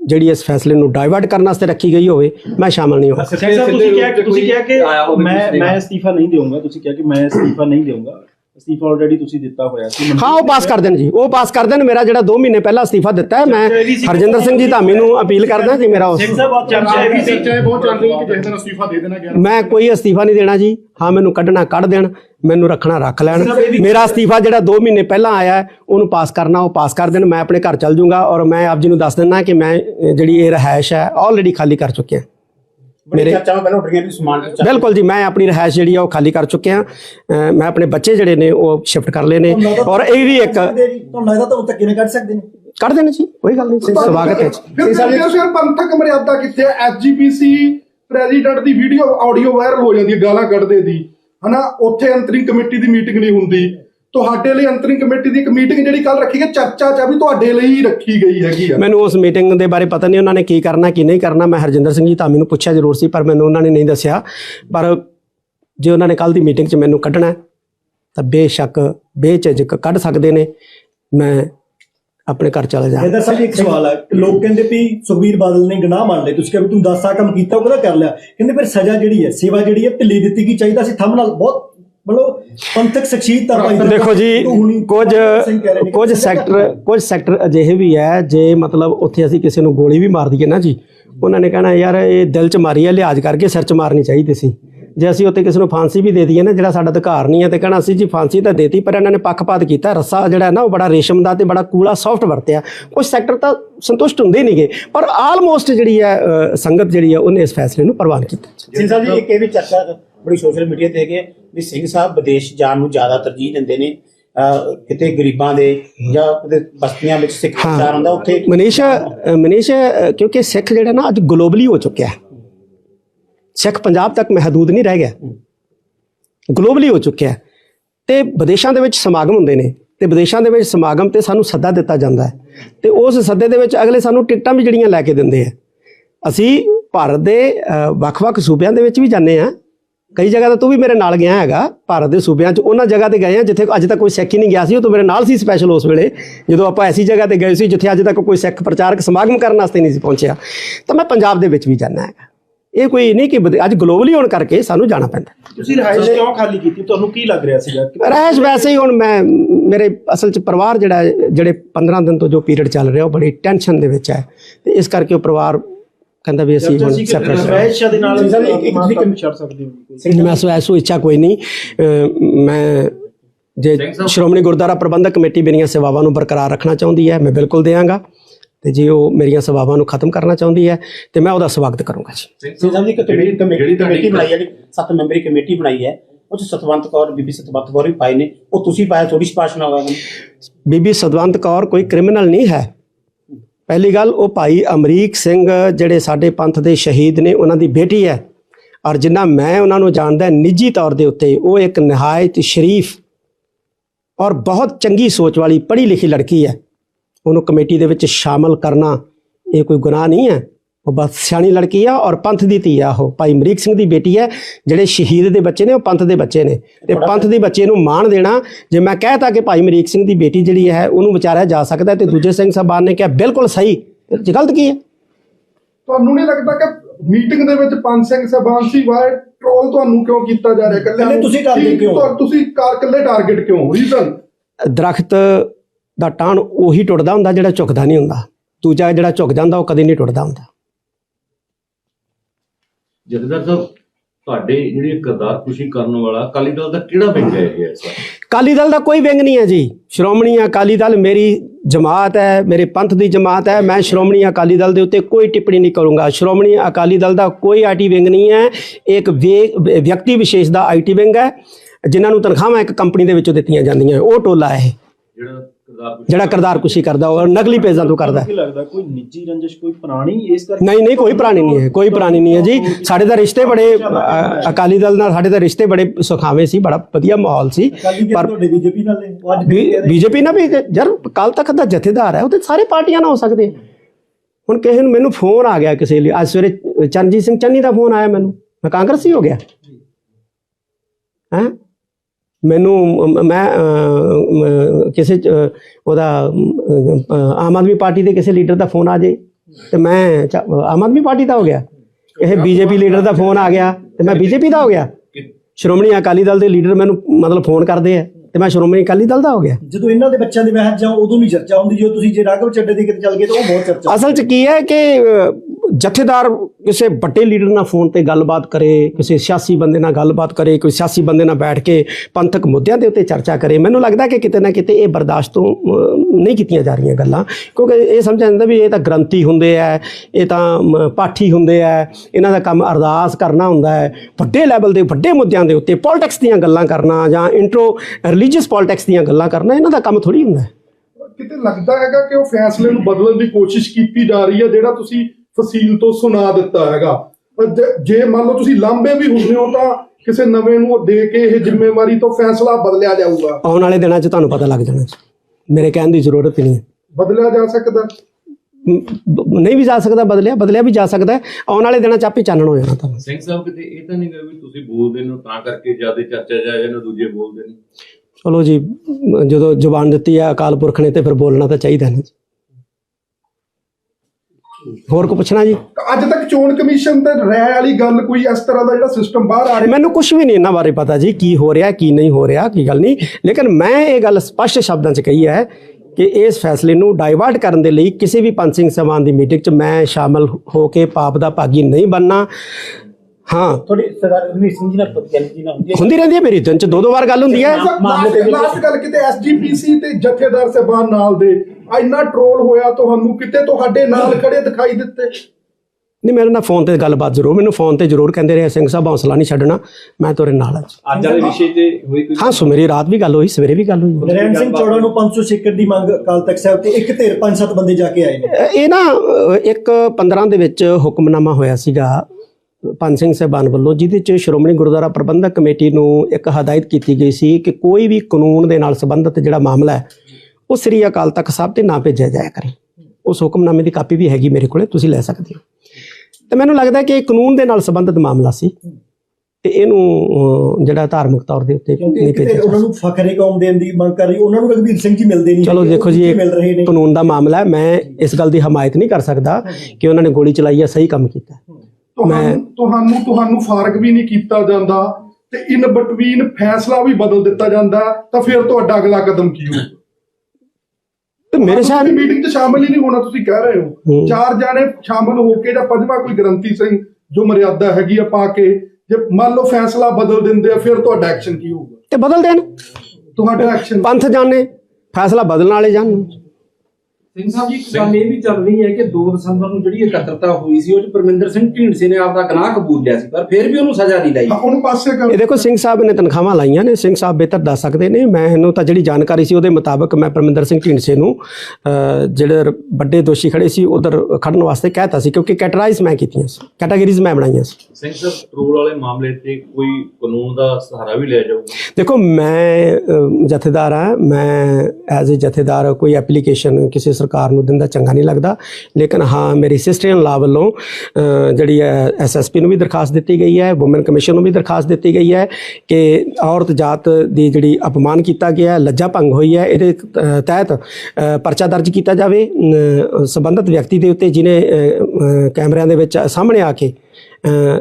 ਜਿਹੜੀ ਇਸ ਫੈਸਲੇ ਨੂੰ ਡਾਇਵਰਟ ਕਰਨ ਵਾਸਤੇ ਰੱਖੀ ਗਈ ਹੋਵੇ ਮੈਂ ਸ਼ਾਮਲ ਨਹੀਂ ਹੋਵਾਂ ਤੁਸੀਂ ਕਿਹਾ ਕਿ ਤੁਸੀਂ ਕਿਹਾ ਕਿ ਮੈਂ ਮੈਂ। ਅਸਤੀਫਾ ਨਹੀਂ ਦੇਵਾਂਗਾ ਤੁਸੀਂ ਕਿਹਾ ਕਿ ਮੈਂ ਅਸਤੀਫਾ ਨਹੀਂ ਦੇਵਾਂਗਾ ਅਸਤੀਫਾ ਆਲਰੇਡੀ ਤੁਸੀਂ ਦਿੱਤਾ ਹੋਇਆ ਸੀ ਹਾਂ ਉਹ ਪਾਸ ਕਰ ਦੇਣ ਜੀ ਉਹ ਪਾਸ ਕਰ ਦੇਣ ਮੇਰਾ ਜਿਹੜਾ 2 ਮਹੀਨੇ ਪਹਿਲਾਂ ਅਸਤੀਫਾ ਦਿੱਤਾ ਹੈ ਮੈਂ ਹਰਜਿੰਦਰ ਸਿੰਘ ਜੀ ਧਾਮੀ ਨੂੰ ਅਪੀਲ ਕਰਦਾ ਕਿ ਮੇਰਾ ਉਸ ਸਿੰਘ ਸਾਹਿਬ ਬਹੁਤ ਚਰਚਾ ਹੈ ਵੀ ਚਰਚਾ ਬਹੁਤ ਚੱਲ ਰਹੀ ਹੈ ਕਿ ਜਿਸ ਦਿਨ ਅਸਤੀਫਾ ਦੇ ਦੇਣਾ ਗਿਆ। ਮੈਂ ਕੋਈ ਅਸਤੀਫਾ ਨਹੀਂ ਦੇਣਾ ਜੀ ਹਾਂ ਮੈਨੂੰ ਕੱਢਣਾ ਕੱਢ ਦੇਣ ਮੈਨੂੰ ਰੱਖਣਾ ਰੱਖ ਲੈਣ। ਮੇਰਾ ਅਸਤੀਫਾ ਜਿਹੜਾ 2 ਮਹੀਨੇ ਪਹਿਲਾਂ ਆਇਆ ਹੈ, ਉਹਨੂੰ ਪਾਸ ਕਰਨਾ ਉਹ ਪਾਸ ਕਰ ਦੇਣ ਮੈਂ ਆਪਣੇ ਘਰ ਚੱਲ ਜਾਊਂਗਾ ਔਰ ਮੈਂ ਆਪ ਜੀ ਨੂੰ ਦੱਸ ਦਿੰਦਾ ਕਿ ਮੈਂ ਜਿਹੜੀ ਇਹ ਰਹਾਇਸ਼ ਹੈ ਆਲਰੇਡੀ ਖਾਲੀ ਕਰ ਚੁੱਕਿਆ। ਮੇਰੇ- ਚਰਚਾਵਾਂ ਪਹਿਲਾਂ ਉੱਠ ਰਹੀਆਂ ਨੇ ਸਮਾਨ ਚਰਚਾ ਬਿਲਕੁਲ ਜੀ ਮੈਂ ਆਪਣੀ ਰਹਾਇਸ਼ ਜਿਹੜੀ ਆ ਉਹ ਖਾਲੀ ਕਰ ਚੁੱਕਿਆ ਮੈਂ ਆਪਣੇ ਬੱਚੇ ਜਿਹੜੇ ਨੇ ਉਹ ਸ਼ਿਫਟ ਕਰ ਲਏ ਨੇ ਔਰ ਇਹ ਵੀ ਇੱਕ ਤੁਹਾਨੂੰ ਲੱਗਦਾ ਤਾਂ ਉਹ ਧੱਕੇ ਨਾਲ ਕੱਢ ਸਕਦੇ ਨੇ? ਕੱਢ ਦੇਣ ਜੀ ਕੋਈ ਗੱਲ ਨਹੀਂ ਸਵਾਗਤ ਹੈ ਜੀ। ਕਹਿੰਦੇ ਸਰ ਪੰਥਕ ਮਰਿਆਦਾ ਕਿੱਥੇ ਹੈ ਐਸਜੀਪੀਸੀ ਪ੍ਰੈਜ਼ੀਡੈਂਟ ਦੀ ਵੀਡੀਓ ਆਡੀਓ ਵਾਇਰਲ ਹੋ ਜਾਂਦੀ ਹੈ ਗਾਲਾਂ ਕੱਢਦੇ ਦੀ। ਹਨਾ ਉੱਥੇ ਅੰਤਰਿੰਗ ਕਮੇਟੀ ਦੀ ਮੀਟਿੰਗ ਨਹੀਂ ਹੁੰਦੀ। ਤੁਹਾਡੇ ਲਈ ਅੰਤਰਿੰਗ ਕਮੇਟੀ ਦੀ ਇੱਕ ਮੀਟਿੰਗ ਜਿਹੜੀ ਕੱਲ ਰੱਖੀ ਗਈ ਚਰਚਾ ਚ ਆ ਵੀ ਤੁਹਾਡੇ ਲਈ ਹੀ ਰੱਖੀ ਗਈ ਹੈਗੀ ਆ। ਮੈਨੂੰ ਉਸ ਮੀਟਿੰਗ ਦੇ ਬਾਰੇ ਪਤਾ ਨਹੀਂ ਉਹਨਾਂ ਨੇ ਕੀ ਕਰਨਾ ਕੀ ਨਹੀਂ ਕਰਨਾ। ਮੈਂ ਹਰਜਿੰਦਰ ਸਿੰਘ ਜੀ ਧਾਮੀ ਨੂੰ ਪੁੱਛਿਆ ਜ਼ਰੂਰ ਸੀ ਪਰ ਮੈਨੂੰ ਉਹਨਾਂ ਨੇ ਨਹੀਂ ਦੱਸਿਆ। ਪਰ ਜੇ ਉਹਨਾਂ ਨੇ ਕੱਲ ਦੀ ਮੀਟਿੰਗ 'ਚ ਮੈਨੂੰ ਕੱਢਣਾ ਤਾਂ ਬੇਸ਼ੱਕ ਬੇਝਿਜਕ ਕੱਢ ਸਕਦੇ ਨੇ। ਮੈਂ ਆਪਣੇ ਘਰ ਚਲੇ ਜਾਣ ਇਹਦਾ ਸਾਹਿਬ ਇੱਕ ਸਵਾਲ ਹੈ ਕਿ ਲੋਕ ਕਹਿੰਦੇ ਵੀ ਸੁਖਬੀਰ ਬਾਦਲ ਨੇ ਗੁਨਾਹ ਮੰਨ ਲਏ। ਤੁਸੀਂ ਕਹਿੰਦੇ ਤੂੰ 10 ਸਾਲ ਕੰਮ ਕੀਤਾ ਉਹ ਕਹਿੰਦਾ ਕਰ ਲਿਆ। ਕਹਿੰਦੇ ਫਿਰ ਸਜ਼ਾ ਜਿਹੜੀ ਹੈ ਸੇਵਾ ਜਿਹੜੀ ਹੈ ਢਿੱਲੀ ਦਿੱਤੀ ਗਈ ਚਾਹੀਦਾ ਸੀ। ਥੰਮ ਨਾਲ ਬਹੁਤ ਮਤਲਬ ਪੰਥਕ ਸ਼ਖਸੀਅਤ ਤਾਂ ਭਾਈ ਦੇਖੋ ਜੀ ਕੁਝ ਕੁਝ ਸੈਕਟਰ ਕੁਝ ਸੈਕਟਰ ਅਜਿਹੇ ਵੀ ਹੈ ਜੇ ਮਤਲਬ ਉੱਥੇ ਅਸੀਂ ਕਿਸੇ ਨੂੰ ਗੋਲੀ ਵੀ ਮਾਰ ਦਈਏ ਨਾ ਜੀ ਉਹਨਾਂ ਨੇ ਕਹਿਣਾ ਯਾਰ ਇਹ ਦਿਲ 'ਚ ਮਾਰੀ ਹੈ ਲਿਹਾਜ਼ ਕਰਕੇ ਸਿਰ 'ਚ ਮਾਰਨੀ ਚਾਹੀਦੀ ਸੀ। ਜੇ ਅਸੀਂ ਉੱਥੇ ਕਿਸੇ ਨੂੰ ਫਾਂਸੀ ਵੀ ਦੇ ਦਈਏ ਨਾ ਜਿਹੜਾ ਸਾਡਾ ਅਧਿਕਾਰ ਨਹੀਂ ਹੈ ਤੇ ਕਹਿਣਾ ਅਸੀਂ ਜੀ ਫਾਂਸੀ ਤਾਂ ਦੇਤੀ ਪਰ ਇਹਨਾਂ ਨੇ ਪੱਖਪਾਤ ਕੀਤਾ। ਰੱਸਾ ਜਿਹੜਾ ਹੈ ਨਾ ਉਹ ਬੜਾ ਰੇਸ਼ਮ ਦਾ ਤੇ ਬੜਾ ਕੂਲਾ ਸੌਫਟ ਵਰਤਿਆ। ਕੁਝ ਸੈਕਟਰ ਤਾਂ ਸੰਤੁਸ਼ਟ ਹੁੰਦੇ ਨਹੀਂਗੇ ਪਰ ਆਲਮੋਸਟ ਜਿਹੜੀ ਹੈ ਸੰਗਤ ਜਿਹੜੀ ਹੈ ਉਹਨੇ ਇਸ ਫੈਸਲੇ ਨੂੰ ਪ੍ਰਵਾਨ ਕੀਤਾ। ਸਿੰਘ ਸਾਹਿਬ ਜੀ। ਇੱਕ ਇਹ ਵੀ ਚਰਚਾ ਬੜੀ ਸੋਸ਼ਲ ਮੀਡੀਆ ਤੇ ਹੈਗੀ ਵੀ ਸਿੰਘ ਸਾਹਿਬ ਵਿਦੇਸ਼ ਜਾਣ ਨੂੰ ਜ਼ਿਆਦਾ ਤਰਜੀਹ ਦਿੰਦੇ ਨੇ ਕਿਤੇ ਗਰੀਬਾਂ ਦੇ ਜਾਂ ਕਿਤੇ ਬਸਤੀਆਂ ਵਿੱਚ ਸਿੱਖ ਪ੍ਰਚਾਰ ਹੁੰਦਾ ਉੱਥੇ ਮਨੀਸ਼ਾ ਮਨੀਸ਼ਾ ਕਿਉਂਕਿ ਸਿੱਖ ਜਿਹੜਾ ਨਾ ਅੱਜ ਗਲੋਬਲੀ ਹੋ ਚੁੱਕਿਆ ਹੈ। ਸਿੱਖ ਪੰਜਾਬ ਤੱਕ ਮਹਦੂਦ ਨਹੀਂ ਰਹਿ ਗਿਆ। ਗਲੋਬਲੀ ਹੋ ਚੁੱਕਿਆ ਹੈ। ਤੇ ਵਿਦੇਸ਼ਾਂ ਦੇ ਵਿੱਚ ਸਮਾਗਮ ਹੁੰਦੇ ਨੇ। ਤੇ ਵਿਦੇਸ਼ਾਂ ਦੇ ਵਿੱਚ ਸਮਾਗਮ ਤੇ ਸਾਨੂੰ ਸੱਦਾ ਦਿੱਤਾ ਜਾਂਦਾ ਹੈ। ਤੇ ਉਸ ਸੱਦੇ ਦੇ ਵਿੱਚ ਅਗਲੇ ਸਾਨੂੰ ਟਿਕਟਾਂ ਵੀ ਜਿਹੜੀਆਂ ਲੈ ਕੇ ਦਿੰਦੇ ਆ ਅਸੀਂ ਭਾਰਤ ਦੇ ਵੱਖ-ਵੱਖ ਸੂਬਿਆਂ ਦੇ ਵਿੱਚ ਵੀ ਜਾਂਦੇ ਆ ਕਈ ਜਗ੍ਹਾ ਤੇ ਤੂੰ ਵੀ ਮੇਰੇ ਨਾਲ ਗਿਆ ਹੈਗਾ ਭਾਰਤ ਦੇ ਸੂਬਿਆਂ 'ਚ। ਉਹਨਾਂ ਜਗ੍ਹਾ ਤੇ ਗਏ ਆ ਜਿੱਥੇ ਅੱਜ ਤੱਕ ਕੋਈ ਸਿੱਖ ਹੀ ਨਹੀਂ ਗਿਆ ਸੀ ਉਹ ਤੋਂ ਮੇਰੇ ਨਾਲ ਸੀ ਸਪੈਸ਼ਲ ਉਸ ਵੇਲੇ। ਜਦੋਂ ਆਪਾਂ ਐਸੀ ਜਗ੍ਹਾ ਤੇ ਗਏ ਸੀ ਜਿੱਥੇ ਅੱਜ ਤੱਕ ਕੋਈ ਸਿੱਖ ਪ੍ਰਚਾਰਕ ਸਮਾਗਮ ਕਰਨ ਵਾਸਤੇ ਨਹੀਂ ਸੀ ਪਹੁੰਚਿਆ। ਤਾਂ ਮੈਂ ਪੰਜਾਬ ਦੇ ਵਿੱਚ ਵੀ ਜਾਣਾ ਹੈਗਾ। ਇਹ ਕੋਈ ਨਹੀਂ ਕਿ ਅੱਜ ਗਲੋਬਲੀ ਹੋਣ ਕਰਕੇ ਸਾਨੂੰ ਜਾਣਾ ਪੈਂਦਾ। ਤੁਸੀਂ ਰਿਹਾਇਸ਼ ਕਿਉਂ ਖਾਲੀ ਕੀਤੀ? ਤੁਹਾਨੂੰ ਕੀ ਲੱਗ ਰਿਹਾ ਸੀਗਾ? ਕਿ ਰਹਿਸ਼ ਵੈਸੇ ਹੀ ਹੁਣ ਮੈਂ ਮੇਰੇ ਅਸਲ 'ਚ ਪਰਿਵਾਰ ਜਿਹੜਾ ਹੈ, ਜਿਹੜੇ 15 ਦਿਨ ਤੋਂ ਜੋ ਪੀਰੀਅਡ ਚੱਲ ਰਿਹਾ ਉਹ ਬੜੀ ਟੈਨਸ਼ਨ ਦੇ ਵਿੱਚ ਹੈ। ਤੇ ਇਸ ਕਰਕੇ ਉਹ ਪਰਿਵਾਰ ਕਹਿੰਦਾ ਵੀ ਅਸੀਂ ਹੁਣ ਸੈਪਰੇਟ ਰਿਹਾਇਸ਼ ਦੇ ਨਾਲ ਇੱਕ- ਨੂੰ ਛੱਡ ਸਕਦੇ ਹੋ ਮੈਂ ਸੋ ਐਸੋ ਇੱਛਾ ਕੋਈ ਨਹੀਂ। ਮੈਂ ਜੇ ਸ਼੍ਰੋਮਣੀ ਗੁਰਦੁਆਰਾ ਪ੍ਰਬੰਧਕ ਕਮੇਟੀ ਮੇਰੀਆਂ ਸੇਵਾਵਾਂ ਨੂੰ ਬਰਕਰਾਰ ਰੱਖਣਾ ਚਾਹੁੰਦੀ ਹੈ ਮੈਂ ਬਿਲਕੁਲ ਦੇਵਾਂਗਾ। ਤੇ ਜੇ ਉਹ ਮੇਰੀਆਂ ਸੇਵਾਵਾਂ ਨੂੰ ਖਤਮ ਕਰਨਾ ਚਾਹੁੰਦੀ ਹੈ ਤੇ ਮੈਂ ਉਹਦਾ ਸਵਾਗਤ ਕਰੂੰਗਾ ਜੀ। ਸਿੰਘ ਸਾਹਿਬ ਜੀ ਇੱਕ ਕਮੇਟੀ ਜਿਹੜੀ ਕਮੇਟੀ ਬਣਾਈ ਹੈ ਸੱਤ ਮੈਂਬਰੀ ਕਮੇਟੀ ਬਣਾਈ ਹੈ ਉਹ 'ਚ ਸਤਵੰਤ ਕੌਰ ਬੀਬੀ ਸਤਵੰਤ ਕੌਰ ਵੀ ਪਾਏ ਨੇ। ਉਹ ਤੁਸੀਂ ਪਾਇਆ ਥੋੜੀ ਸਿਫਾਰਿਸ਼ ਨਾਲ ਹੋਇਆ ਬੀਬੀ ਸਦਵੰਤ ਕੌਰ ਕੋਈ ਕ੍ਰਿਮੀਨਲ ਨਹੀਂ ਹੈ। ਪਹਿਲੀ ਗੱਲ, ਉਹ ਭਾਈ ਅਮਰੀਕ ਸਿੰਘ, ਜਿਹੜੇ ਸਾਡੇ ਪੰਥ ਦੇ ਸ਼ਹੀਦ ਨੇ, ਉਹਨਾਂ ਦੀ ਬੇਟੀ ਹੈ। ਔਰ ਜਿੰਨਾ ਮੈਂ ਉਹਨਾਂ ਨੂੰ ਜਾਣਦਾ, ਨਿੱਜੀ ਤੌਰ ਦੇ ਉੱਤੇ, ਉਹ ਇੱਕ ਨਿਹਾਇਤ ਸ਼ਰੀਫ ਔਰ ਬਹੁਤ ਚੰਗੀ ਸੋਚ ਵਾਲੀ, ਪੜ੍ਹੀ ਲਿਖੀ ਲੜਕੀ ਹੈ। ਉਹਨੂੰ ਕਮੇਟੀ ਦੇ ਵਿੱਚ ਸ਼ਾਮਲ ਕਰਨਾ ਇਹ ਕੋਈ ਗੁਨਾਹ ਨਹੀਂ ਹੈ। ਉਹ ਬਸ ਸਿਆਣੀ ਲੜਕੀ ਆ ਔਰ ਪੰਥ ਦੀ ਧੀ ਆ ਉਹ। ਭਾਈ ਅਮਰੀਕ ਸਿੰਘ ਦੀ ਬੇਟੀ ਹੈ ਜਿਹੜੇ ਸ਼ਹੀਦ ਦੇ ਬੱਚੇ ਨੇ ਉਹ ਪੰਥ ਦੇ ਬੱਚੇ ਨੇ। ਤੇ ਪੰਥ ਦੇ ਬੱਚੇ ਨੂੰ ਮਾਣ ਦੇਣਾ ਜੇ ਮੈਂ ਕਹਿਤਾ ਕਿ ਭਾਈ ਅਮਰੀਕ ਸਿੰਘ ਦੀ ਬੇਟੀ ਜਿਹੜੀ ਹੈ ਉਹਨੂੰ ਵਿਚਾਰਿਆ ਜਾ ਸਕਦਾ ਤੇ ਦੂਜੇ ਸਿੰਘ ਸਾਹਿਬਾਨ ਨੇ ਕਿਹਾ ਬਿਲਕੁਲ ਸਹੀ। 'ਚ ਗਲਤ ਕੀ ਹੈ? ਤੁਹਾਨੂੰ ਨਹੀਂ ਲੱਗਦਾ ਕਿ ਮੀਟਿੰਗ ਦੇ ਵਿੱਚ ਪੰਜ ਸਿੰਘ ਸਾਹਿਬਾਨ ਸੀ ਵਾਏ ਟ੍ਰੋਲ ਤੁਹਾਨੂੰ ਕਿਉਂ ਕੀਤਾ ਜਾ ਰਿਹਾ? ਨੂੰ? ਤੁਸੀਂ ਕੀ ਕਿਉਂ? ਤੁਸੀਂ ਕਾਰ ਇਕੱਲੇ ਟਾਰਗੇਟ ਕਿਉਂ ਰੀਜ਼ਨ ਦਰਖਤ ਦਾ ਟਾਣ ਉਹੀ ਟੁੱਟਦਾ ਹੁੰਦਾ ਜਿਹੜਾ ਝੁਕਦਾ ਨਹੀਂ ਹੁੰਦਾ। ਦੂਜਾ ਜਿਹੜਾ ਝੁਕ ਜਾਂਦਾ ਉਹ ਕਦੇ ਨਹੀਂ ਟੁੱਟਦਾ ਹੁੰਦਾ। ਜਥੇਦਾਰ ਸਾਹਿਬ ਤੁਹਾਡੇ ਜਿਹੜੀ ਕਿਰਦਾਰ ਖੁਸ਼ੀ ਕਰਨ ਵਾਲਾ ਅਕਾਲੀ ਦਲ ਦਾ ਕਿਹੜਾ ਵਿੰਗ ਹੈ ਇਹ ਐਸਾ ਅਕਾਲੀ ਦਲ ਦਾ ਕੋਈ ਵਿੰਗ ਨਹੀਂ ਹੈ ਜੀ। ਸ਼੍ਰੋਮਣੀ ਅਕਾਲੀ ਦਲ ਮੇਰੀ ਜਮਾਤ ਹੈ ਮੇਰੇ ਪੰਥ ਦੀ ਜਮਾਤ ਹੈ। ਮੈਂ ਸ਼੍ਰੋਮਣੀ ਅਕਾਲੀ ਦਲ ਦੇ ਉੱਤੇ ਕੋਈ ਟਿੱਪਣੀ ਨਹੀਂ ਕਰੂੰਗਾ। ਸ਼੍ਰੋਮਣੀ ਅਕਾਲੀ ਦਲ ਦਾ ਕੋਈ ਆਈਟੀ ਵਿੰਗ ਨਹੀਂ ਹੈ। ਇੱਕ ਵਿਅਕਤੀ ਵਿਸ਼ੇਸ਼ ਦਾ ਆਈਟੀ ਵਿੰਗ ਹੈ ਜਿਨ੍ਹਾਂ ਨੂੰ ਤਨਖਾਹਾਂ ਇੱਕ ਕੰਪਨੀ ਦੇ ਵਿੱਚੋਂ ਦਿੱਤੀਆਂ ਜਾਂਦੀਆਂ ਉਹ ਟੋਲਾ ਹੈ। ਜਿਹੜਾ ਜਿਹੜਾ ਕਰਦਾਰ ਕੁਸ਼ੀ ਕਰਦਾ ਉਹ ਨਕਲੀ ਪੇਜਾਂ ਤੋਂ ਕਰਦਾ ਹੈ। ਕੀ ਲੱਗਦਾ ਕੋਈ ਨਿੱਜੀ ਰੰਜਿਸ਼ ਕੋਈ ਪੁਰਾਣੀ ਇਸ ਕਰਕੇ? ਨਹੀਂ ਨਹੀਂ ਕੋਈ ਪੁਰਾਣੀ ਨਹੀਂ ਹੈ ਕੋਈ ਪੁਰਾਣੀ ਨਹੀਂ ਹੈ ਜੀ। ਸਾਡੇ ਤਾਂ ਰਿਸ਼ਤੇ ਬੜੇ ਅਕਾਲੀ ਦਲ ਨਾਲ ਸਾਡੇ ਤਾਂ ਰਿਸ਼ਤੇ ਬੜੇ ਸੁਖਾਵੇਂ ਸੀ ਬੜਾ ਵਧੀਆ ਮਾਹੌਲ ਸੀ ਪਰ ਬੀਜੇਪੀ ਨਾਲ ਨੇ? ਉਹ ਅੱਜ ਬੀਜੇਪੀ ਨਾਲ ਵੀ ਯਾਰ ਕੱਲ ਤੱਕ ਦਾ ਜਥੇਦਾਰ ਹੈ ਉਹ ਤੇ ਸਾਰੇ ਪਾਰਟੀਆਂ ਨਾਲ ਹੋ ਸਕਦੇ ਹੁਣ ਕਿਸੇ ਨੂੰ ਮੈਨੂੰ ਫੋਨ ਆ ਗਿਆ ਕਿਸੇ ਲਈ। ਅੱਜ ਸਵੇਰੇ ਚਰਨਜੀਤ ਸਿੰਘ ਚੰਨੀ ਦਾ ਫੋਨ ਆਇਆ ਮੈਨੂੰ। ਮੈਂ ਕਾਂਗਰਸੀ ਹੋ ਗਿਆ। ਹੈ? ਮੈਨੂੰ ਮ, ਕਿਸੇ ਉਹਦਾ ਆਮ ਆਦਮੀ ਪਾਰਟੀ ਦੇ ਕਿਸੇ ਲੀਡਰ ਦਾ ਫੋਨ ਆ ਜੇ ਤੇ ਮੈਂ ਚ- ਆਮ ਆਦਮੀ ਪਾਰਟੀ ਦਾ ਹੋ ਗਿਆ। ਇਹ ਬੀਜੇਪੀ ਲੀਡਰ ਦਾ ਫੋਨ ਆ ਗਿਆ ਤੇ ਮੈਂ ਬੀਜੇਪੀ ਦਾ ਹੋ ਗਿਆ। ਸ਼੍ਰੋਮਣੀ ਅਕਾਲੀ ਦਲ ਦੇ ਲੀਡਰ ਮੈਨੂੰ ਮਤਲਬ ਫੋਨ ਕਰਦੇ ਆ ਤੇ ਮੈਂ ਸ਼੍ਰੋਮਣੀ ਅਕਾਲੀ ਦਲ ਦਾ ਹੋ ਗਿਆ। ਜਦੋਂ ਇਹਨਾਂ ਦੇ ਬੱਚਿਆਂ ਦੇ ਵਿਆਹ ਜਾਓ ਉਦੋਂ ਨਹੀਂ ਚਰਚਾ ਹੁੰਦੀ ਜਦੋਂ ਤੁਸੀਂ ਜੇ ਰਾਘਵ ਚੱਡੇ ਦੇ ਕਿਤੇ ਚੱਲ ਗਏ ਤਾਂ ਉਹ ਬਹੁਤ ਚਰਚਾ ਅਸਲ 'ਚ ਕੀ ਹੈ ਕਿ ਜਥੇਦਾਰ ਕਿਸੇ ਵੱਡੇ ਲੀਡਰ ਨਾਲ ਫੋਨ ਤੇ ਗੱਲਬਾਤ ਕਰੇ ਕਿਸੇ ਸਿਆਸੀ ਬੰਦੇ ਨਾਲ ਗੱਲਬਾਤ ਕਰੇ ਕੋਈ ਸਿਆਸੀ ਬੰਦੇ ਨਾਲ ਬੈਠ ਕੇ ਪੰਥਕ ਮੁੱਦਿਆਂ ਦੇ ਉੱਤੇ ਚਰਚਾ ਕਰੇ। ਮੈਨੂੰ ਲੱਗਦਾ ਕਿ ਕਿਤੇ ਨਾ ਕਿਤੇ ਇਹ ਬਰਦਾਸ਼ਤ ਤੋਂ ਨਹੀਂ ਕੀਤੀਆਂ ਜਾ ਰਹੀਆਂ ਗੱਲਾਂ। ਕਿਉਂਕਿ ਇਹ ਸਮਝਿਆ ਜਾਂਦਾ ਵੀ ਇਹ ਤਾਂ ਗ੍ਰੰਥੀ ਹੁੰਦੇ ਆ ਇਹ ਤਾਂ ਮ, ਪਾਠੀ ਹੁੰਦੇ ਆ ਇਹਨਾਂ ਦਾ ਕੰਮ ਅਰਦਾਸ ਕਰਨਾ ਹੁੰਦਾ ਹੈ ਵੱਡੇ ਲੈਵਲ ਦੇ ਵੱਡੇ ਮੁੱਦਿਆਂ ਦੇ ਉੱਤੇ ਪੋਲਿਟਿਕਸ ਦੀਆਂ ਗੱਲਾਂ ਕਰਨਾ ਜਾਂ ਇੰਟਰੋ ਰਿਲੀਜੀਅਸ ਪੋਲਿਟਿਕਸ ਦੀਆਂ ਗੱਲਾਂ ਕਰਨਾ ਇਹਨਾਂ ਦਾ ਕੰਮ ਥੋੜੀ ਹੁੰਦਾ। ਕਿਤੇ ਲੱਗਦਾ ਹੈਗਾ ਕਿ ਉਹ ਫੈਸਲੇ ਨੂੰ ਬਦਲਣ ਦੀ ਕੋਸ਼ਿਸ਼ ਕੀਤੀ ਜਾ ਰਹੀ ਹੈ ਜਿਹੜਾ ਤੁਸੀਂ ਫਸੀਲ ਤੋਂ ਸੁਣਾ ਦਿੱਤਾ ਹੈਗਾ। ਪਰ ਜੇ- ਮੰਨ ਲਓ ਤੁਸੀਂ ਲਾਂਬੇ ਵੀ ਹੁੰਦੇ ਹੋ ਤਾਂ ਕਿਸੇ ਨਵੇਂ ਨੂੰ ਦੇ ਕੇ ਇਹ ਜ਼ਿੰਮੇਵਾਰੀ ਤੋਂ ਫੈਸਲਾ ਬਦਲਿਆ ਜਾਊਗਾ। ਆਉਣ ਵਾਲੇ ਦਿਨਾਂ 'ਚ ਤੁਹਾਨੂੰ ਪਤਾ ਲੱਗ ਜਾਣਾ ਮੇਰੇ ਕਹਿਣ ਦੀ ਜ਼ਰੂਰਤ ਨਹੀਂ ਹੈ। ਬਦਲਿਆ ਜਾ ਸਕਦਾ। ਨਹੀਂ ਵੀ ਜਾ ਸਕਦਾ ਬਦਲਿਆ ਬਦਲਿਆ ਵੀ ਜਾ ਸਕਦਾ। ਆਉਣ ਵਾਲੇ ਦਿਨਾਂ 'ਚ ਆਪੇ ਚਾਨਣ ਹੋ ਜਾਣਾ ਤੁਹਾਨੂੰ। ਸਿੰਘ ਸਾਹਿਬ ਕਿਤੇ ਇਹ ਤਾਂ ਨਹੀਂ ਗਾ ਵੀ ਤੁਸੀਂ ਬੋਲਦੇ ਨੇ ਤਾਂ ਕਰਕੇ ਜ਼ਿਆਦਾ ਚਰਚਾ ਜਾਏ ਜਾਂ ਦੂਜੇ ਬੋਲਦੇ ਨੇ ਚਲੋ ਜੀ ਜਦੋਂ ਜ਼ੁਬਾਨ ਦਿੱਤੀ ਹੈ ਅਕਾਲ ਪੁਰਖ ਨੇ ਤੇ ਫਿਰ ਬੋਲਣਾ ਤਾਂ ਚਾਹੀਦਾ ਨਾ ਜੀ। ਹੋਰ ਕੋ ਪੁੱਛਣਾ ਜੀ? ਅੱਜ ਤੱਕ ਚੋਣ ਕਮਿਸ਼ਨ ਤੇ ਰਹਿ ਵਾਲੀ ਗੱਲ ਕੋਈ ਇਸ ਤਰ੍ਹਾਂ ਦਾ ਜਿਹੜਾ ਸਿਸਟਮ ਬਾਹਰ ਆ ਰਿਹਾ? ਮੈਨੂੰ ਕੁਝ ਵੀ ਨਹੀਂ ਇਹਨਾਂ ਬਾਰੇ ਪਤਾ ਜੀ ਕੀ ਹੋ ਰਿਹਾ ਕੀ ਨਹੀਂ ਹੋ ਰਿਹਾ ਕੀ ਗੱਲ ਨਹੀਂ। ਲੇਕਿਨ ਮੈਂ ਇਹ ਗੱਲ ਸਪਸ਼ਟ ਸ਼ਬਦਾਂ 'ਚ ਕਹੀ ਹੈ ਕਿ ਇਸ ਫੈਸਲੇ ਨੂੰ ਡਾਈਵਰਟ ਕਰਨ ਦੇ ਲਈ ਕਿਸੇ ਵੀ ਪੰਜ ਸਿੰਘ ਸਮਾਨ ਦੀ ਮੀਟਿੰਗ 'ਚ ਮੈਂ ਸ਼ਾਮਲ ਹੋ ਕੇ ਪਾਪ ਦਾ ਭਾਗੀ ਨਹੀਂ ਬਣਨਾ। ਹਾਂ। ਤੁਹਾਡੀ ਸਰਦਾਰ ਰਣਵੀਰ ਸਿੰਘ ਜੀ ਨਾਲ ਗੱਲ ਜੀ ਨਾਲ ਹੁੰਦੀ ਹੈ। ਹੁੰਦੀ ਰਹਿੰਦੀ ਹੈ ਮੇਰੀ ਦਿਨ 'ਚ ਦੋ ਦੋ ਵਾਰ ਗੱਲ ਹੁੰਦੀ ਹੈ। ਲਾਸਟ ਗੱਲ ਕਿਤੇ ਐਸਜੀਪੀਸੀ ਤੇ ਜਥੇਦਾਰ ਸਾਹਿਬਾਨ ਨਾਲ ਦੇ ਇੰਨਾ ਟ੍ਰੋਲ ਹੋਇਆ ਤੁਹਾਨੂੰ ਕਿਤੇ ਤੁਹਾਡੇ ਨਾਲ ਖੜੇ ਦਿਖਾਈ ਦਿੱਤੇ। ਨਹੀਂ ਮੇਰੇ ਨਾਲ ਫੋਨ ਤੇ ਗੱਲਬਾਤ ਜ਼ਰੂਰ ਮੈਨੂੰ ਫੋਨ ਤੇ ਜ਼ਰੂਰ ਕਹਿੰਦੇ ਰਹੇ ਸਿੰਘ ਸਾਹਿਬ ਹੌਸਲਾ ਨਹੀਂ ਛੱਡਣਾ ਮੈਂ ਤੁਹਾਡੇ ਨਾਲ ਹਾਂ। ਅੱਜ ਵਾਲੇ ਵਿਸ਼ੇ ਤੇ ਹੋਈ ਕੋਈ ਹਾਂ ਸੋ ਮੇਰੀ ਰਾਤ ਵੀ ਗੱਲ ਹੋਈ ਸਵੇਰੇ ਵੀ ਗੱਲ ਹੋਈ। ਨਰੈਣ ਸਿੰਘ ਚੌੜਾ ਨੂੰ 500 ਸਿੱਕਰ ਦੀ ਮੰਗ ਅਕਾਲ ਤਖਤ ਸਾਹਿਬ ਤੇ ਇੱਕ ਧਿਰ ਪੰਜ ਸੱਤ ਬੰਦੇ ਜਾ ਕੇ ਆਏ ਨੇ। ਇਹ ਨਾ ਇੱਕ 15 ਦੇ ਵਿੱਚ ਹੁਕਮਨਾਮਾ ਹੋਇਆ ਸੀਗਾ ਪੰਜ ਸਿੰਘ ਸਾਹਿਬਾਨ ਵੱਲੋਂ ਜਿਹਦੇ ਚ ਸ਼੍ਰੋਮਣੀ ਗੁਰਦੁਆਰਾ ਪ੍ਰਬੰਧਕ ਕਮੇਟੀ ਨੂੰ ਇੱਕ ਹਦਾਇਤ ਕੀਤੀ ਗਈ ਸੀ ਕਿ ਕੋਈ ਵੀ ਕਾਨੂੰਨ ਦੇ ਨਾਲ ਸੰਬੰਧਿਤ ਜਿਹੜਾ ਮਾਮਲਾ ਹੈ ਉਹ ਸ੍ਰੀ ਅਕਾਲ ਤਖਤ ਸਾਹਿਬ ਤੇ ਨਾ ਭੇਜਿਆ ਜਾਇਆ ਕਰੇ। ਉਸ ਹੁਕਮਨਾਮੇ ਦੀ ਕਾਪੀ ਵੀ ਹੈਗੀ ਮੇਰੇ ਕੋਲੇ ਤੁਸੀਂ ਲੈ ਸਕਦੇ ਹੋ। ਤੇ ਮੈਨੂੰ ਲੱਗਦਾ ਕਿ ਇਹ ਕਾਨੂੰਨ ਦੇ ਨਾਲ ਸੰਬੰਧਿਤ ਮਾਮਲਾ ਸੀ ਤੇ ਇਹਨੂੰ ਜਿਹੜਾ ਧਾਰਮਿਕ ਤੌਰ ਦੇ ਉੱਤੇ ਨਹੀਂ ਭੇਜਿਆ ਉਹਨਾਂ ਨੂੰ ਫਖਰੇ ਕੌਮ ਦੇਣ ਦੀ ਮੰਗ ਕਰ ਰਹੀ ਉਹਨਾਂ ਨੂੰ ਰਘਬੀਰ ਸਿੰਘ ਜੀ ਮਿਲਦੇ ਨਹੀਂ ਚਲੋ ਦੇਖੋ ਜੀ ਇਹ ਕਾਨੂੰਨ ਦਾ ਮਾਮਲਾ ਹੈ। ਮੈਂ ਇਸ ਗੱਲ ਦੀ ਹਮਾਇਤ ਨਹੀਂ ਕਰ ਸਕਦਾ ਕਿ ਉਹਨਾਂ ਨੇ ਗੋਲੀ ਚਲਾਈ ਹੈ ਸਹੀ ਕੰਮ ਕੀਤਾ। ਤੁਹਾਨੂੰ ਤੁਹਾਨੂੰ ਤੁਹਾਨੂੰ ਫਾਰਗ ਵੀ ਨਹੀਂ ਕੀਤਾ ਜਾਂਦਾ ਤੇ ਇਨ ਬਿਟਵੀਨ ਫੈਸਲਾ ਵੀ ਬਦਲ ਦਿੱਤਾ ਜਾਂਦਾ ਤਾਂ ਫਿਰ ਤੁਹਾਡਾ ਅਗਲਾ ਕਦਮ ਕੀ ਹੋਊਗਾ? ਤੇ ਮੇਰੇ ਸਾਹ ਮੀਟਿੰਗ 'ਚ ਸ਼ਾਮਲ ਹੀ ਨਹੀਂ ਹੋਣਾ ਤੁਸੀਂ ਕਹਿ ਰਹੇ ਹੋ। ਚਾਰ ਜਾਣੇ ਸ਼ਾਮਲ ਹੋ ਕੇ ਜਾਂ ਪੰਜਵਾਂ ਕੋਈ ਗ੍ਰੰਥੀ ਸਿੰਘ ਜੋ ਮਰਿਆਦਾ ਹੈਗੀ ਆ ਪਾ ਕੇ ਜੇ ਮੰਨ ਲਓ ਫੈਸਲਾ ਬਦਲ ਦਿੰਦੇ ਆ ਫਿਰ ਤੁਹਾਡਾ ਐਕਸ਼ਨ ਕੀ ਹੋਊਗਾ? ਤੇ ਬਦਲ ਦੇਣ। ਤੁਹਾਡਾ ਐਕਸ਼ਨ ਪੰਥ ਜਾਣੇ ਫੈਸਲਾ ਬਦਲਣ ਵਾਲੇ ਜਾਣ। ਸਿੰਘ ਸਾਹਿਬ ਜੀ ਇੱਕ ਗੱਲ ਇਹ ਵੀ ਚੱਲ ਰਹੀ ਹੈ ਕਿ 2 ਦਸੰਬਰ ਨੂੰ ਜਿਹੜੀ ਇਕੱਤਰਤਾ ਹੋਈ ਸੀ ਉਹ ਚ ਪਰਮਿੰਦਰ ਸਿੰਘ ਢੀਂਡਸੇ ਨੇ ਆਪਦਾ ਗੁਨਾਹ ਕਬੂਲ ਲਿਆ ਸੀ ਪਰ ਫਿਰ ਵੀ ਉਹਨੂੰ ਸਜ਼ਾ ਨਹੀਂ ਲਈ। ਉਹਨੂੰ ਪਾਸੇ ਕਰ ਇਹ ਦੇਖੋ ਸਿੰਘ ਸਾਹਿਬ ਨੇ ਤਨਖਾਹਾਂ ਲਾਈਆਂ ਨੇ ਸਿੰਘ ਸਾਹਿਬ ਬਿਹਤਰ ਦੱਸ ਸਕਦੇ ਨੇ। ਮੈਂ ਇਹਨੂੰ ਤਾਂ ਜਿਹੜੀ ਜਾਣਕਾਰੀ ਸੀ ਉਹਦੇ ਮੁਤਾਬਕ ਮੈਂ ਪਰਮਿੰਦਰ ਸਿੰਘ ਢੀਂਡਸੇ ਨੂੰ ਜਿਹੜੇ ਵੱਡੇ ਦੋਸ਼ੀ ਖੜੇ ਸੀ ਉਧਰ ਖੜਨ ਵਾਸਤੇ ਕਹਿਤਾ ਸੀ ਕਿਉਂਕਿ ਕੈਟਰਾਈਜ਼ ਮੈਂ ਕੀਤੀਆਂ ਸੀ ਕੈਟਾਗਰੀਜ਼ ਮੈਂ ਬਣਾਈਆਂ ਸੀ। ਸਿੰਘ ਸਾਹਿਬ ਪੈਟਰੋਲ ਵਾਲੇ ਮਾਮਲੇ ਤੇ ਕੋਈ ਕਾਨੂੰਨ ਦਾ ਸਹਾਰਾ ਵੀ ਲਿਆ ਜਾਊਗਾ? ਦੇਖੋ ਮੈਂ ਜਥੇਦਾਰ ਹਾਂ ਮੈਂ ਐਜ਼ ਅ ਜਥੇਦਾਰ ਕੋਈ ਐਪਲੀਕੇਸ਼ਨ ਕਿਸੇ ਸਰਕਾਰ ਨੂੰ ਦਿੰਦਾ ਚੰਗਾ ਨਹੀਂ ਲੱਗਦਾ। ਲੇਕਿਨ ਹਾਂ ਮੇਰੀ ਸਿਸਟਰ ਇਨ ਲਾ ਵੱਲੋਂ ਜਿਹੜੀ ਹੈ ਐਸਐਸਪੀ ਨੂੰ ਵੀ ਦਰਖਾਸਤ ਦਿੱਤੀ ਗਈ ਹੈ ਵੂਮਨ ਕਮਿਸ਼ਨ ਨੂੰ ਵੀ ਦਰਖਾਸਤ ਦਿੱਤੀ ਗਈ ਹੈ ਕਿ ਔਰਤ ਜਾਤ ਦੀ ਜਿਹੜੀ ਅਪਮਾਨ ਕੀਤਾ ਗਿਆ ਹੈ ਲੱਜਾ ਭੰਗ ਹੋਈ ਹੈ ਇਹਦੇ ਅਹ, ਤਹਿਤ ਪਰਚਾ ਦਰਜ ਕੀਤਾ ਜਾਵੇ। ਅਹ, ਸੰਬੰਧਿਤ ਵਿਅਕਤੀ ਦੇ ਉੱਤੇ ਜਿਨੇ ਕੈਮਰਿਆਂ ਦੇ ਵਿੱਚ ਸਾਹਮਣੇ ਆ ਕੇ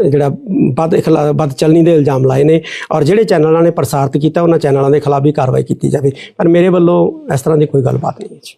ਜਿਹੜਾ ਵੱਧ ਇਖਲਾ ਵੱਧ ਚੱਲਣੀ ਦੇ ਇਲਜ਼ਾਮ ਲਾਏ ਨੇ ਔਰ ਜਿਹੜੇ ਚੈਨਲਾਂ ਨੇ ਪ੍ਰਸਾਰਿਤ ਕੀਤਾ ਉਹਨਾਂ ਚੈਨਲਾਂ ਦੇ ਖਿਲਾਫ ਵੀ ਕਾਰਵਾਈ ਕੀਤੀ ਜਾਵੇ। ਪਰ ਮੇਰੇ ਵੱਲੋਂ ਇਸ ਤਰ੍ਹਾਂ ਦੀ ਕੋਈ ਗੱਲਬਾਤ ਨਹੀਂ ਹੈ ਜੀ।